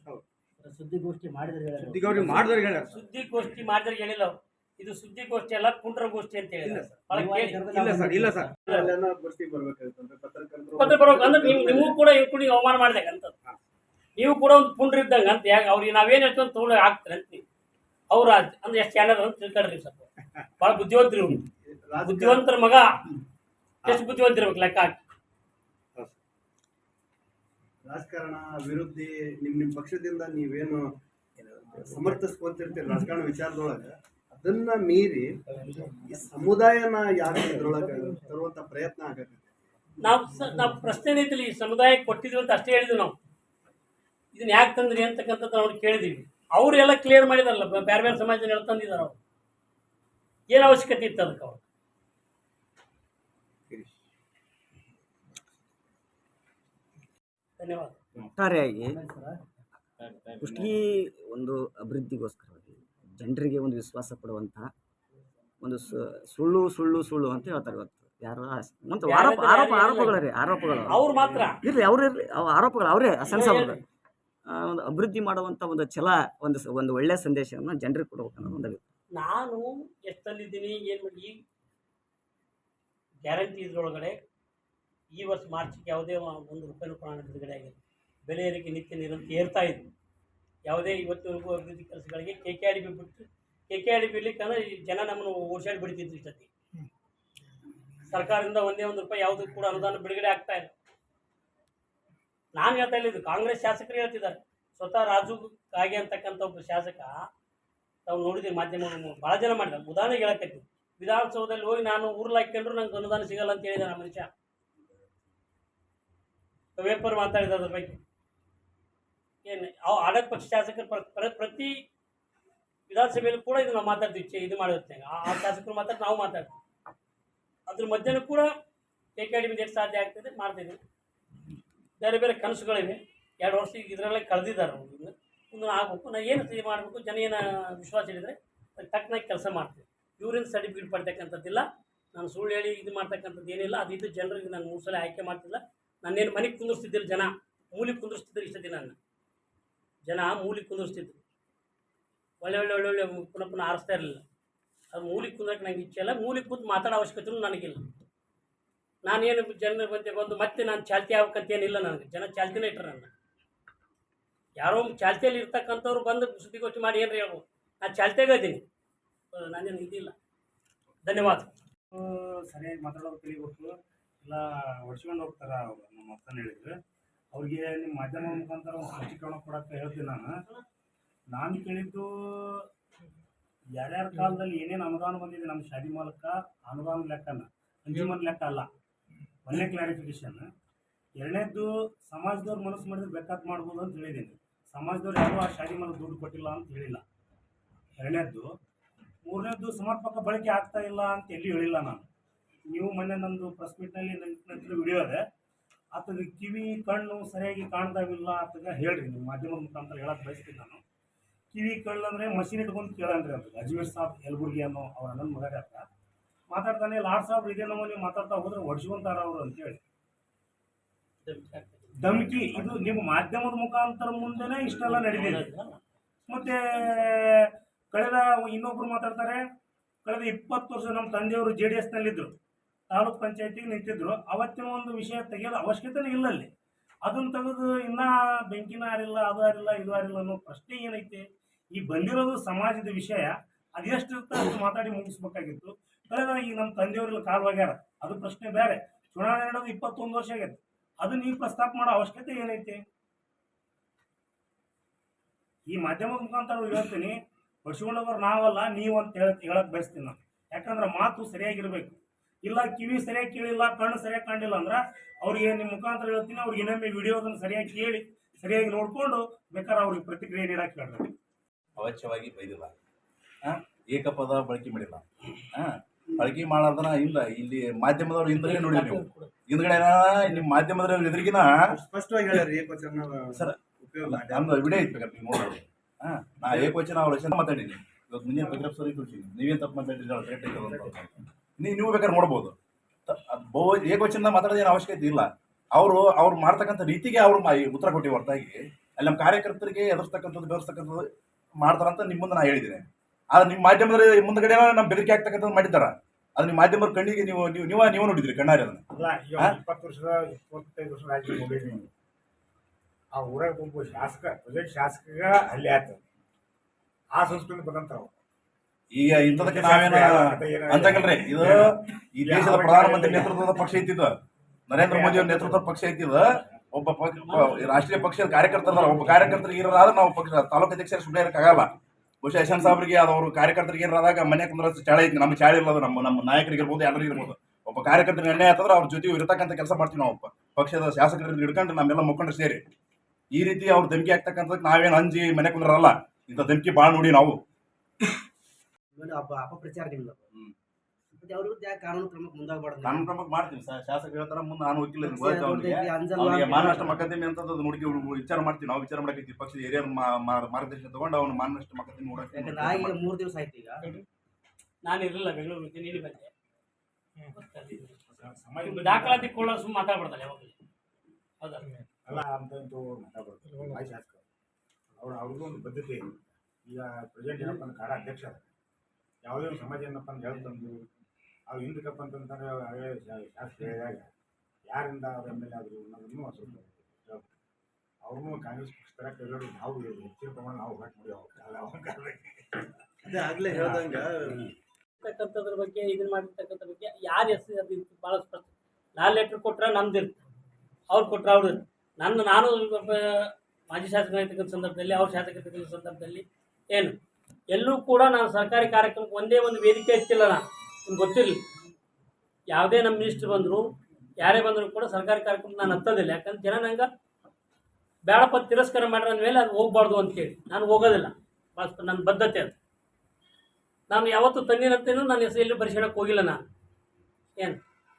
ಸುದ್ದಿಗೋಷ್ಠಿ ಮಾಡಿದ್ರೆ ಸುದ್ದಿಗೋಷ್ಠಿ ಮಾಡಿದವ್ರು ಹೇಳ್ಯಾರ ಸರ್. ಸುದ್ದಿಗೋಷ್ಠಿ ಮಾಡಿದ್ರೆ ಹೇಳಿಲ್ಲ ಅವ್ರು. ಇದು ಸುದ್ದಿಗೋಷ್ಠಿ ಅಲ್ಲ ಪುಂಡ್ರಗೋಷ್ಠಿ ಅಂತ ಹೇಳಿ ಇಲ್ಲ ಸರ್. ಭಾಳ ಕೇಳಿ. ಇಲ್ಲ ಸರ್ ಇಲ್ಲ ಸರ್. ಪತ್ರ ಬರ್ಬೇಕು. ಅಂದ್ರೆ ನೀವು ನಿಮಗೂ ಕೂಡ ಕುಡಿ ಅವಮಾನ ಮಾಡಿದಾಗ ಅಂತ ನೀವು ಕೂಡ ಒಂದು ಪುಂಡ್ರ ಇದ್ದಂಗೆ ಅಂತ ಯಾಕೆ ಅವ್ರಿಗೆ ನಾವೇನು ಹೇಳ್ತೀವಿ ತೊಗೊಂಡು ಹಾಕ್ತಾರೆ ಅಂತ ನೀವು. ಅವ್ರ ಅಂದ್ರೆ ಎಷ್ಟು ಚಾನಲ್ ಅಂತ ತಿಳ್ಕೊಳ್ರಿ ಸ್ವಲ್ಪ. ಭಾಳ ಬುದ್ಧಿವಂತರು ಇವ್ರು. ಬುದ್ಧಿವಂತರ ಮಗ. ಎಷ್ಟು ಬುದ್ಧಿವಂತಿರ್ಬೇಕು ಲೆಕ್ಕ ಹಾಕಿ. ರಾಜಕಾರಣ, ಅಭಿವೃದ್ಧಿ ನಿಮ್ಮ ನಿಮ್ಮ ಪಕ್ಷದಿಂದ ನೀವೇನು ಸಮರ್ಥಿಸ್ಕೊಂತಿರ್ತೀರಿ ರಾಜಕಾರಣ ವಿಚಾರದೊಳಗೆ? ಅದನ್ನ ಮೀರಿ ಈ ಸಮುದಾಯನ ಯಾರ ತರುವಂತ ಪ್ರಯತ್ನ ಆಗತ್ತೆ? ನಾವು ನಾವು ಪ್ರಶ್ನೆ ಏನೈತಿಲ್ಲ ಈ ಸಮುದಾಯಕ್ಕೆ ಕೊಟ್ಟಿದ್ವಿ ಅಂತ ಅಷ್ಟೇ ಹೇಳಿದ್ವಿ ನಾವು. ಇದನ್ನ ಯಾಕೆ ತಂದ್ರಿ ಅಂತಕ್ಕಂಥದ್ದು ಅವ್ರು ಕೇಳಿದೀವಿ. ಅವರೆಲ್ಲ ಕ್ಲಿಯರ್ ಮಾಡಿದಾರಲ್ಲ ಬೇರೆ ಬೇರೆ ಸಮಾಜದಲ್ಲಿ ತಂದಿದ್ದಾರೆ ಅವ್ರು. ಏನು ಅವಶ್ಯಕತೆ ಇತ್ತು ಅದಕ್ಕೆ ಅವ್ರು ಧನ್ಯವಾದ ಒಟ್ಟಾರೆಯಾಗಿ. ಕುಷ್ಟಗಿ ಒಂದು ಅಭಿವೃದ್ಧಿಗೋಸ್ಕರವಾಗಿ ಜನರಿಗೆ ಒಂದು ವಿಶ್ವಾಸ ಕೊಡುವಂತಹ ಒಂದು ಸುಳ್ಳು ಸುಳ್ಳು ಸುಳ್ಳು ಅಂತ ಹೇಳ್ತಾರೆ ಇವತ್ತು. ಯಾರು ಮತ್ತು ಆರೋಪ ಆರೋಪ ಆರೋಪಗಳು ರೀ ಆರೋಪಗಳು. ಅವ್ರು ಮಾತ್ರ. ಇರ್ಲಿ ಅವ್ರು ಇರಲಿ ಆರೋಪಗಳು ಅವರೇ ಸೆನ್ಸ್ ಒಂದು ಅಭಿವೃದ್ಧಿ ಮಾಡುವಂಥ ಒಂದು ಛಲ ಒಂದು ಒಂದು ಒಳ್ಳೆಯ ಸಂದೇಶವನ್ನು ಜನರಿಗೆ ಕೊಡ್ಬೇಕು ಅನ್ನೋದು ಒಂದು ನಾನು ಎಷ್ಟಲ್ಲಿದ್ದೀನಿ ಏನು ಮಾಡಿ ಗ್ಯಾರಂಟಿ ಇದ್ರೊಳಗಡೆ ಈ ವರ್ಷ ಮಾರ್ಚಿಗೆ ಯಾವುದೇ ಒಂದು ರೂಪಾಯಿ ಪ್ರಮಾಣ ಬಿಡುಗಡೆ ಆಗಿಲ್ಲ. ಬೆಲೆ ಏರಿಕೆ ನಿತ್ಯ ನಿರಂತರ ಏರ್ತಾ ಇದೆ ಯಾವುದೇ ಇವತ್ತಿನವರೆಗೂ ಅಭಿವೃದ್ಧಿ ಕೆಲಸಗಳಿಗೆ ಕೆ ಕೆ ಆರ್ ಬಿ ಬಿಟ್ಟು ಕೆ ಕೆ ಆರ್ ಡಿ ಬಿಡ್ಲಿಕ್ಕಂದ್ರೆ ಈ ಜನ ನಮ್ಮನ್ನು ಓಡಾಡಿ ಬಿಡ್ತಿದ್ರು ಇಷ್ಟೊತ್ತಿಗೆ. ಸರ್ಕಾರದಿಂದ ಒಂದೇ ಒಂದು ರೂಪಾಯಿ ಯಾವುದು ಕೂಡ ಅನುದಾನ ಬಿಡುಗಡೆ ಆಗ್ತಾ ಇಲ್ಲ. ನಾನು ಹೇಳ್ತಾ ಇಲ್ಲ ಇದು ಕಾಂಗ್ರೆಸ್ ಶಾಸಕರು ಹೇಳ್ತಿದ್ದಾರೆ. ಸ್ವತಃ ರಾಜು ಕಾಗೆ ಅಂತಕ್ಕಂಥ ಒಬ್ಬ ಶಾಸಕ ತಾವು ನೋಡಿದ್ದೀವಿ ಮಾಧ್ಯಮ ಭಾಳ ಜನ ಮಾಡಿದ್ದಾರೆ. ಉದಾಹರಣೆಗೆ ಹೇಳಕತ್ತೀವಿ ವಿಧಾನಸೌಧದಲ್ಲಿ ಹೋಗಿ ನಾನು ಊರ್ಲಾಕೊಂಡ್ರು ನಂಗೆ ಅನುದಾನ ಸಿಗಲ್ಲ ಅಂತ ಹೇಳಿದ್ದಾರೆ ಆ ಮನುಷ್ಯ. ವೇಪರ್ ಮಾತಾಡಿದ ಅದ್ರ ಬಗ್ಗೆ. ಏನು, ಅವು ಆಡಳಿತ ಪಕ್ಷ ಶಾಸಕರು ಪ್ರ- ಪ್ರ- ಪ್ರತಿ ವಿಧಾನಸಭೆಯಲ್ಲೂ ಕೂಡ ಇದು ನಾವು ಮಾತಾಡ್ತೀವಿ ಇದು ಮಾಡಿರ್ತೇವೆ ಆ ಶಾಸಕರು ಮಾತಾಡಿ, ನಾವು ಮಾತಾಡ್ತೀವಿ. ಅದ್ರ ಮಧ್ಯನೂ ಕೂಡ ಡಿ ಎಷ್ಟು ಸಾಧ್ಯ ಆಗ್ತದೆ ಮಾಡ್ತಿದ್ದೀವಿ ಬೇರೆ ಬೇರೆ ಕನಸುಗಳಿವೆ. ಎರಡು ವರ್ಷ ಈಗ ಇದರಲ್ಲೇ ಕಳೆದಿದ್ದಾರೆ ಇನ್ನು. ಮುಂದೆ ಆಗಬೇಕು. ನಾವು ಏನು ಸರಿ ಮಾಡಬೇಕು? ಜನ ಏನು ವಿಶ್ವಾಸ ಇದ್ದರೆ ಅದಕ್ಕೆ ತಕ್ಕನಾಗಿ ಕೆಲಸ ಮಾಡ್ತೀವಿ. ಇವರಿಂದ ಸರ್ಟಿಫಿಕೇಟ್ ಪಡ್ತಕ್ಕಂಥದ್ದಿಲ್ಲ. ನಾನು ಸುಳ್ಳು ಹೇಳಿ ಇದು ಮಾಡ್ತಕ್ಕಂಥದ್ದು ಏನಿಲ್ಲ. ಅದು ಇದು ಜನರಿಗೆ ನಾನು ಮೂರು ಸಲ ಆಯ್ಕೆ ಮಾಡ್ತಿಲ್ಲ. ನಾನೇನು ಮನೆಗೆ ಕುಂದಿರ್ಸ್ತಿದ್ದಿಲ್ಲ ಜನ, ಮೂಲಿಗೆ ಕುಂದಿರ್ಸ್ತಿದ್ರು ಇಷ್ಟ ದಿನ ಜನ ಮೂಲಿಗೆ ಕುಂದಿರ್ಸ್ತಿದ್ರು. ಒಳ್ಳೆ ಒಳ್ಳೆ ಒಳ್ಳೆ ಒಳ್ಳೆ ಪುನಃ ಪುನಃ ಆರಿಸ್ತಾ ಇರಲಿಲ್ಲ. ಅದು ಮೂಲಿಗೆ ಕುಂದ್ರಕ್ಕೆ ನಂಗೆ ಇಚ್ಛೆ ಇಲ್ಲ. ಮೂಲಿಗೆ ಕುಂತು ಮಾತಾಡೋ ಅವಶ್ಯಕತೆಯೂ ನನಗಿಲ್ಲ. ನಾನೇನು ಜನರ ಮಧ್ಯೆ ಬಂದು ಮತ್ತೆ ನಾನು ಚಾಲ್ತಿ ಆಗ್ಬೇಕಂತೇನಿಲ್ಲ ನನಗೆ. ಜನ ಚಾಲ್ತಿನೇ ಇಟ್ಟರು ನನ್ನ. ಯಾರೋ ಚಾಲ್ತಿಯಲ್ಲಿ ಇರ್ತಕ್ಕಂಥವ್ರು ಬಂದು ಸುದ್ದಿಗೋಷ್ಠಿ ಮಾಡಿ ಏನ್ರಿ ಹೇಳ್ಬೋದು? ನಾನು ಚಾಲ್ತಿಯಾಗ ಇದ್ದೀನಿ. ನಾನೇನು ಇದಿಲ್ಲ. ಧನ್ಯವಾದ. ಸರಿಯಾಗಿ ಮಾತಾಡೋದು ಕಲಿಬೇಕು ಇಲ್ಲ ಹೊಡ್ಸ್ಕೊಂಡು ಹೋಗ್ತಾರೆ ಅವ್ರು, ನಮ್ಮ ಅಪ್ಪನ ಹೇಳಿದ್ರು. ಅವ್ರಿಗೆ ನಿಮ್ಮ ಮಾಧ್ಯಮ ಮುಖಾಂತರ ಒಂದು ಸ್ಪಷ್ಟೀಕರಣ ಕೊಡಕ್ಕೆ ಹೇಳ್ತೀನಿ ನಾನು. ನಾನು ಕೇಳಿದ್ದು ಯಾರ್ಯಾರ ಕಾಲದಲ್ಲಿ ಏನೇನು ಅನುದಾನ ಬಂದಿದೆ ನಮ್ಮ ಶಾದಿ ಮೂಲಕ ಅನುದಾನ ಲೆಕ್ಕನ ಕನ್ಸ್ಯೂಮರ್ ಲೆಕ್ಕ ಅಲ್ಲ. ಒಂದೇ ಕ್ಲಾರಿಫಿಕೇಶನ್ ಎರಡನೇದ್ದು, ಸಮಾಜದವ್ರು ಮನಸ್ಸು ಮಾಡಿದ್ರೆ ಬೇಕಾದ್ ಮಾಡ್ಬೋದು ಅಂತ ಹೇಳಿದ್ದೀನಿ. ಸಮಾಜದವ್ರು ಯಾರು ಆ ಶಾದಿ ಮೂಲಕ ದುಡ್ಡು ಕೊಟ್ಟಿಲ್ಲ ಅಂತ ಹೇಳಿಲ್ಲ. ಎರಡನೇದ್ದು. ಮೂರನೇದ್ದು, ಸಮರ್ಪಕ ಬಳಕೆ ಆಗ್ತಾ ಇಲ್ಲ ಅಂತ ಎಲ್ಲಿ ಹೇಳಿಲ್ಲ ನಾನು. ನೀವು ಮೊನ್ನೆ ನಂದು ಪ್ರೆಸ್ ಮೀಟ್ನಲ್ಲಿ ನನ್ನ ವಿಡಿಯೋ ಅದೇ ಆತದ ಕಿವಿ, ಕಣ್ಣು ಸರಿಯಾಗಿ ಕಾಣ್ತಾವಿಲ್ಲ ಆತಗ ಹೇಳ್ರಿ, ನಿಮ್ಮ ಮಾಧ್ಯಮದ ಮುಖಾಂತರ ಹೇಳಕ್ಕೆ ಬಯಸ್ತೀನಿ ನಾನು. ಕಿವಿ, ಕಣ್ಣು ಅಂದರೆ ಮಷಿನ್ ಇಟ್ಕೊಂಡು ಕೇಳನ್ರಿ ಅಂತ. ಅಜ್ಮೀರ್ ಸಾಬ್, ಯಲಬುರ್ಗಿ ಅನ್ನೋ ಅವ್ರ ಅಣ್ಣನ ಮಗ ಮಾತಾಡ್ತಾನೆ ಲಾಡ್ ಸಾಬ್ ಇದೇ ನಮ್ಮ ನೀವು ಮಾತಾಡ್ತಾ ಹೋದ್ರೆ ಹೊಡ್ಸ್ಕೊಂತಾರ ಅವರು ಅಂತೇಳಿ ಧಮ್ಕಿ, ಇದು ನಿಮ್ಮ ಮಾಧ್ಯಮದ ಮುಖಾಂತರ ಮುಂದೆನೇ ಇಷ್ಟೆಲ್ಲ ನಡೆದಿದೆ. ಮತ್ತೆ ಕಳೆದ ಇನ್ನೊಬ್ರು ಮಾತಾಡ್ತಾರೆ, ಕಳೆದ ಇಪ್ಪತ್ತು ವರ್ಷ ನಮ್ಮ ತಂದೆಯವರು ಜೆ ಡಿ ಎಸ್ನಲ್ಲಿದ್ದರು ತಾಲೂಕ್ ಪಂಚಾಯತಿಗೆ ನಿಂತಿದ್ರು. ಅವತ್ತಿನ ಒಂದು ವಿಷಯ ತೆಗೆಯೋದು ಅವಶ್ಯಕತೆನೇ ಇಲ್ಲ ಅಲ್ಲಿ ಅದನ್ನ ತೆಗೆದು ಇನ್ನ ಬೆಂಕಿನ ಆರಿಲ್ಲ ಅದು ಆರಿಲ್ಲ ಇದು ಆರಿಲ್ಲ ಅನ್ನೋ ಪ್ರಶ್ನೆ ಏನೈತೆ? ಈ ಬಂದಿರೋದು ಸಮಾಜದ ವಿಷಯ. ಅದೆಷ್ಟು ಅಷ್ಟು ಮಾತಾಡಿ ಮುಗಿಸ್ಬೇಕಾಗಿತ್ತು. ಕಳೆದ ಈಗ ನಮ್ಮ ತಂದೆಯವ್ರಿಗೆ ಕಾಲವಾಗ್ಯಾರ ಅದು ಪ್ರಶ್ನೆ ಬೇರೆ. ಚುನಾವಣೆ ನಡೆದು ಇಪ್ಪತ್ತೊಂದು ವರ್ಷ ಆಗೈತೆ ಅದು ನೀವು ಪ್ರಸ್ತಾಪ ಮಾಡೋ ಅವಶ್ಯಕತೆ ಏನೈತೆ? ಈ ಮಾಧ್ಯಮದ ಮುಖಾಂತರ ಹೇಳ್ತೀನಿ. ಹೊಡ್ಸ್ಕೊಂಡವ್ರು ನಾವಲ್ಲ ನೀವು ಅಂತ ಹೇಳ, ಹೇಳಕ್ ಬಯಸ್ತೀನಿ ನಾನು. ಯಾಕಂದ್ರೆ ಮಾತು ಸರಿಯಾಗಿರ್ಬೇಕು. ಇಲ್ಲ ಕಿವಿ ಸರಿಯಾಗಿ ಕೇಳಿಲ್ಲ ಕಣ್ಣು ಸರಿಯಾಗಿ ಕಾಣಿಲ್ಲ ಅಂದ್ರೆ ಅವ್ರಿಗೆ ನಿಮ್ಮ ಮುಖಾಂತರ ಹೇಳ್ತೀನಿ ಅವ್ರಿಗೆ ಇನ್ನೊಮ್ಮೆ ವಿಡಿಯೋದನ್ನು ಸರಿಯಾಗಿ ಕೇಳಿ ಸರಿಯಾಗಿ ನೋಡ್ಕೊಂಡು ಬೇಕಾದ್ರೆ ಅವ್ರಿಗೆ ಪ್ರತಿಕ್ರಿಯೆ ನೀಡಕ್ಕೆ ಹೇಳ್ರಿ ಅವಶ್ಯವಾಗಿ ಬೈದಿಲ್ಲ. ಆ? ಏಕಪದ ಬಳಕೆ ಮಾಡಿಲ್ಲ. ಆ? ಬಳಕೆ ಮಾಡಾರ್ದನ ಇಲ್ಲ ಇಲ್ಲಿ ಮಾಧ್ಯಮದವ್ರು ಹಿಂದ್ಗಡೆ ನೋಡಿ ನೀವು. ಹಿಂದ್ಗಡೆ ನಿಮ್ಮ ಮಾಧ್ಯಮದವ್ರು ಎದುರಿಗಿನ ಸ್ಪಷ್ಟವಾಗಿ ಏಕವಚನ ಸರ್, ನಮ್ದು ವಿಡಿಯೋ ಇತ್ತು ಬೇಕಾದ್ರೆ ನೀವು ಹಾ ನಾ ಏಕವಚನ ಅವ್ರ ಮಾತಾಡಿದ್ದೀನಿ ಮಾತಾಡೀನಿ. ಇವತ್ತು ಮುಂಜಾನೆ ಬಗ್ಗೆ ಸರಿ ಕೊಡ್ತೀನಿ ನೀವೇನು ತಪ್ಪು ಮಾತಾಡಿದ್ರೆ? ಅವ್ರು ಅಂತ ನೀವು ನೀವು ಬೇಕಾದ್ರೆ ನೋಡ್ಬೋದು. ಬಹು ಏಕವಚನ ಮಾತಾಡೋದು ಏನು ಅವಶ್ಯಕತೆ ಇಲ್ಲ. ಅವರು ಅವ್ರು ಮಾಡ್ತಕ್ಕಂಥ ರೀತಿಗೆ ಅವರು ಉತ್ತರ ಕೊಟ್ಟಿವಿ ಹೊರತಾಗಿ. ಅಲ್ಲಿ ನಮ್ಮ ಕಾರ್ಯಕರ್ತರಿಗೆ ಎದುರಿಸ್ತಕ್ಕಂಥದ್ದು ಬೆಳೆಸ್ತಕ್ಕಂಥದ್ದು ಮಾಡ್ತಾರಂತ ನಿಮ್ಮ ಮುಂದೆ ನಾ ಹೇಳಿದ್ದೀನಿ. ಆದ್ರೆ ನಿಮ್ಮ ಮಾಧ್ಯಮದಲ್ಲಿ ಮುಂದಗಡೆ ನಮ್ಮ ಬೆದರಿಕೆ ಆಗ್ತಕ್ಕಂಥದ್ದು ಮಾಡಿದ್ದಾರೆ? ಅದು ನಿಮ್ಮ ಮಾಧ್ಯಮದ ಕಣ್ಣಿಗೆ ನೀವು ನೀವು ನೀವು ನೀವು ನೋಡಿದ್ರಿ ಕಣ್ಣಾರಿ ಅದನ್ನ? ಇಪ್ಪತ್ತು ವರ್ಷದ ಇಪ್ಪತ್ತೈದು ವರ್ಷ ರಾಜಕೀಯ ನೀವು ಆ ಊರಾಗ ಒಬ್ಬ ಶಾಸಕ ಪ್ರದೇಶ ಶಾಸಕ ಅಲ್ಲಿ ಆಯ್ತು ಆ ಸಂಸ್ಕೃತಿ ಬಂದಂತಾವ ಈಗ ಇಂಥದಕ್ಕೆ ನಾವೇನ ಅಂತಕಲ್ರಿ ಇದು ಈ ದೇಶದ ಪ್ರಧಾನಮಂತ್ರಿ ನೇತೃತ್ವದ ಪಕ್ಷ ಐತಿದ್ದು ನರೇಂದ್ರ ಮೋದಿ ಅವ್ರ ನೇತೃತ್ವದ ಪಕ್ಷ ಐತಿದ ಒಬ್ಬ ರಾಷ್ಟ್ರೀಯ ಪಕ್ಷದ ಕಾರ್ಯಕರ್ತರ ಒಬ್ಬ ಕಾರ್ಯಕರ್ತರಿಗೆ ಇರೋದಾದ್ರೆ ನಾವು ಪಕ್ಷ ತಾಲೂಕು ಅಧ್ಯಕ್ಷರ ಸುಮ್ಮನೆ ಆಗಲ್ಲ. ಬಹುಶಃ ಯಶವಂತ್ ಸಾಬ್ರಿಗೆ ಅವ್ರ ಕಾರ್ಯಕರ್ತರಿಗೆ ಇರೋದಾಗ ಮನೆ ಕುಂದ್ರ ಚಾಳೆ ಐತಿ ನಮ್ಮ ಚಾಳಿ ಇರ್ಬೋದು ನಮ್ಮ ನಮ್ಮ ನಾಯಕರಿಗೆ ಇರ್ಬೋದು ಎಲ್ಲರಿಗೂ ಇರ್ಬೋದು. ಒಬ್ಬ ಕಾರ್ಯಕರ್ತರಿಗೆ ಅನ್ಯಾಯ ಆತಂದ್ರೆ ಅವ್ರ ಜೊತೆ ಇರತಕ್ಕಂಥ ಕೆಲಸ ಮಾಡ್ತೀವಿ ನಾವು ಪಕ್ಷದ ಶಾಸಕರಿಂದ ಹಿಡ್ಕೊಂಡು ನಮ್ಮೆಲ್ಲ ಮುಖಂಡರು ಸೇರಿ. ಈ ರೀತಿ ಅವ್ರ ಧಮಕಿ ಆಗ್ತಕ್ಕಂಥದ್ದು ನಾವೇನು ಅಂಜಿ ಮನೆ ಕುಂದ್ರಲ್ಲ ಇಂಥ ಧಮಕಿ ಭಾಳ ನೋಡಿ ನಾವು. ಆಮೇಲೆ ಅಪ ಅಪಪ್ರಚಾರ ನಿಮ್ದು ಹ್ಮ್. ಮತ್ತೆ ಅವ್ರ ವಿರುದ್ಧ ಯಾಕೆ ಕಾನೂನು ಕ್ರಮಕ್ಕೆ ಮುಂದಾಗಬಾರ್ದು? ನಾನು ಕ್ರಮಕ್ಕೆ ಮಾಡ್ತೀನಿ ಸರ್ ಶಾಸಕ ಹೇಳ್ತಾರ ಮುಂದೆ ನಾನು ವಕೀಲ ಅವನಿಗೆ ಅಂತ ಮಾನನಷ್ಟ ಮೊಕದ್ದಮೆ ಅಂತ ನೋಡಿ ವಿಚಾರ ಮಾಡ್ತೀವಿ. ನಾವು ವಿಚಾರ ಮಾಡಕತ್ತೀವಿ ಪಕ್ಷದ ಹಿರಿಯ ಮಾರ್ಗದರ್ಶನ ತಗೊಂಡು ಅವನು ಮಾನನಷ್ಟ ಮೊಕದ್ದಮೆ ನೋಡಕ್ಕೆ ನೋಡಕ್ಕೆ ಮೂರು ದಿವಸ ಆಯ್ತು ಈಗ. ನಾನು ಇರಲಿಲ್ಲ ಬೆಂಗಳೂರು ಇಲ್ಲಿ ಬಂದೆ. ದಾಖಲಾತಿ ಕೊಳ್ಳೋ ಸುಮ್ಮನೆ ಮಾತಾಡ್ಬಾರ್ದಲ್ಲ ಯಾವಾಗಲೂ. ಹೌದಾ? ಅಲ್ಲ ಅಂತ ಮಾತಾಡ್ಬಾರ್ದು. ಶಾಸಕ ಅವ್ರ ಅವ್ರಿಗೂ ಒಂದು ಪದ್ಧತಿ ಇದೆ. ಈಗ ಪ್ರೆಸಿಡೆಂಟ್ ಏನಪ್ಪ ಅಂದ್ರೆ ಕಾಡ ಅಧ್ಯಕ್ಷ ಅದ. ಯಾವುದೇ ಒಂದು ಸಮಾಜ ಏನಪ್ಪ ಅಂತ ಹೇಳ್ತಂದು ಅವ್ರು ಹಿಂದಕ್ಕಪ್ಪ ಅಂತಂದ್ರೆ ಅವೇ ಶಾ- ಶಾಸಕ ಹೇಳಿದಾಗ ಯಾರಿಂದ ಅವ್ರ ಎಂ ಎಲ್ ಎ ಆದರು ಅನ್ನೋದನ್ನು ಸ್ವಲ್ಪ. ಅವ್ರನ್ನೂ ಕಾಂಗ್ರೆಸ್ ಪಕ್ಷ ತರ ಕೈಗೊಳ್ಳಿ ನಾವು ಹೆಚ್ಚಿನ ಪ್ರಮಾಣ ನಾವು ಹೋರಾಟ ಮಾಡಿ ಅವಾಗ ಕಾಲಕ್ಕೆ. ಅದೇ ಆಗ್ಲೇ ಹೇಳ್ದಂಗ. ಇರ್ತಕ್ಕಂಥದ್ರ ಬಗ್ಗೆ ಇದನ್ನ ಮಾಡಿರ್ತಕ್ಕಂಥ ಬಗ್ಗೆ ಯಾರು ಹೆಸರು ಅದು ಭಾಳ ಸ್ಪಷ್ಟ. ನಾನು ಲೆಟ್ರ್ ಕೊಟ್ರೆ ನಮ್ದು ಇರುತ್ತೆ ಅವ್ರು ಕೊಟ್ರೆ ಅವ್ರು ನನ್ನ ನಾನು ಮಾಜಿ ಶಾಸಕರಾಗಿರ್ತಕ್ಕಂಥ ಇರ್ತಕ್ಕಂಥ ಸಂದರ್ಭದಲ್ಲಿ ಅವ್ರ ಶಾಸಕ ಇರ್ತಕ್ಕಂಥ ಸಂದರ್ಭದಲ್ಲಿ ಏನು? ಎಲ್ಲೂ ಕೂಡ ನಾನು ಸರ್ಕಾರಿ ಕಾರ್ಯಕ್ರಮಕ್ಕೆ ಒಂದೇ ಒಂದು ವೇದಿಕೆ ಇತ್ತಿಲ್ಲ ನಾನು ನಿಮ್ಗೆ ಗೊತ್ತಿರಲಿ. ಯಾವುದೇ ನಮ್ಮ ಮಿನಿಸ್ಟ್ರ್ ಬಂದರು, ಯಾರೇ ಬಂದರೂ ಕೂಡ ಸರ್ಕಾರಿ ಕಾರ್ಯಕ್ರಮ ನಾನು ಹತ್ತೋದಿಲ್ಲ. ಯಾಕಂದ್ರೆ ಜನ ನಂಗೆ ಬೇಡಪ್ಪ ತಿರಸ್ಕಾರ ಮಾಡಿರೋ ಮೇಲೆ ಅದು ಹೋಗ್ಬಾರ್ದು ಅಂತೇಳಿ ನಾನು ಹೋಗೋದಿಲ್ಲ. ಭಾಳ ನನ್ನ ಬದ್ಧತೆ ಅದು. ನಾನು ಯಾವತ್ತೂ ತಂದಿನಂತೇನು ನನ್ನ ಹೆಸರು ಎಲ್ಲೂ ಪರಿಶೀಲಕ್ಕೆ ಹೋಗಿಲ್ಲ ನಾನು. ಏನು?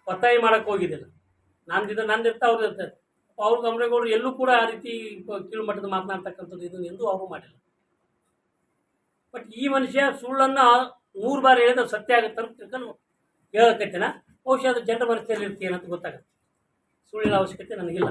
ಒತ್ತಾಯ ಮಾಡೋಕ್ಕೆ ಹೋಗಿದ್ದಿಲ್ಲ. ನಂದಿದ್ದು ನಂದು ಇರ್ತಾ ಅವ್ರದ್ದು ಇರ್ತದೆ. ಅವ್ರ ಗಮನಗೌಡರು ಎಲ್ಲೂ ಕೂಡ ಆ ರೀತಿ ಕೀಳು ಮಟ್ಟದ ಮಾತನಾಡ್ತಕ್ಕಂಥದ್ದು ಇದನ್ನು ಎಂದೂ ಅವರು ಮಾಡಿಲ್ಲ. ಬಟ್ ಈ ಮನುಷ್ಯ ಸುಳ್ಳನ್ನು ನೂರು ಬಾರಿ ಹೇಳಿದ್ರೆ ಸತ್ಯ ಆಗುತ್ತೆ ಅಂತ ತಿಳ್ಕೊಂಡು ಹೇಳಕತ್ತೇನ. ಬಹುಶಃ ಅದು ಜನರ ಮನಸ್ಸಿನಲ್ಲಿ ಅಂತ ಗೊತ್ತಾಗುತ್ತೆ. ಸುಳ್ಳಿನ ಅವಶ್ಯಕತೆ ನನಗಿಲ್ಲ.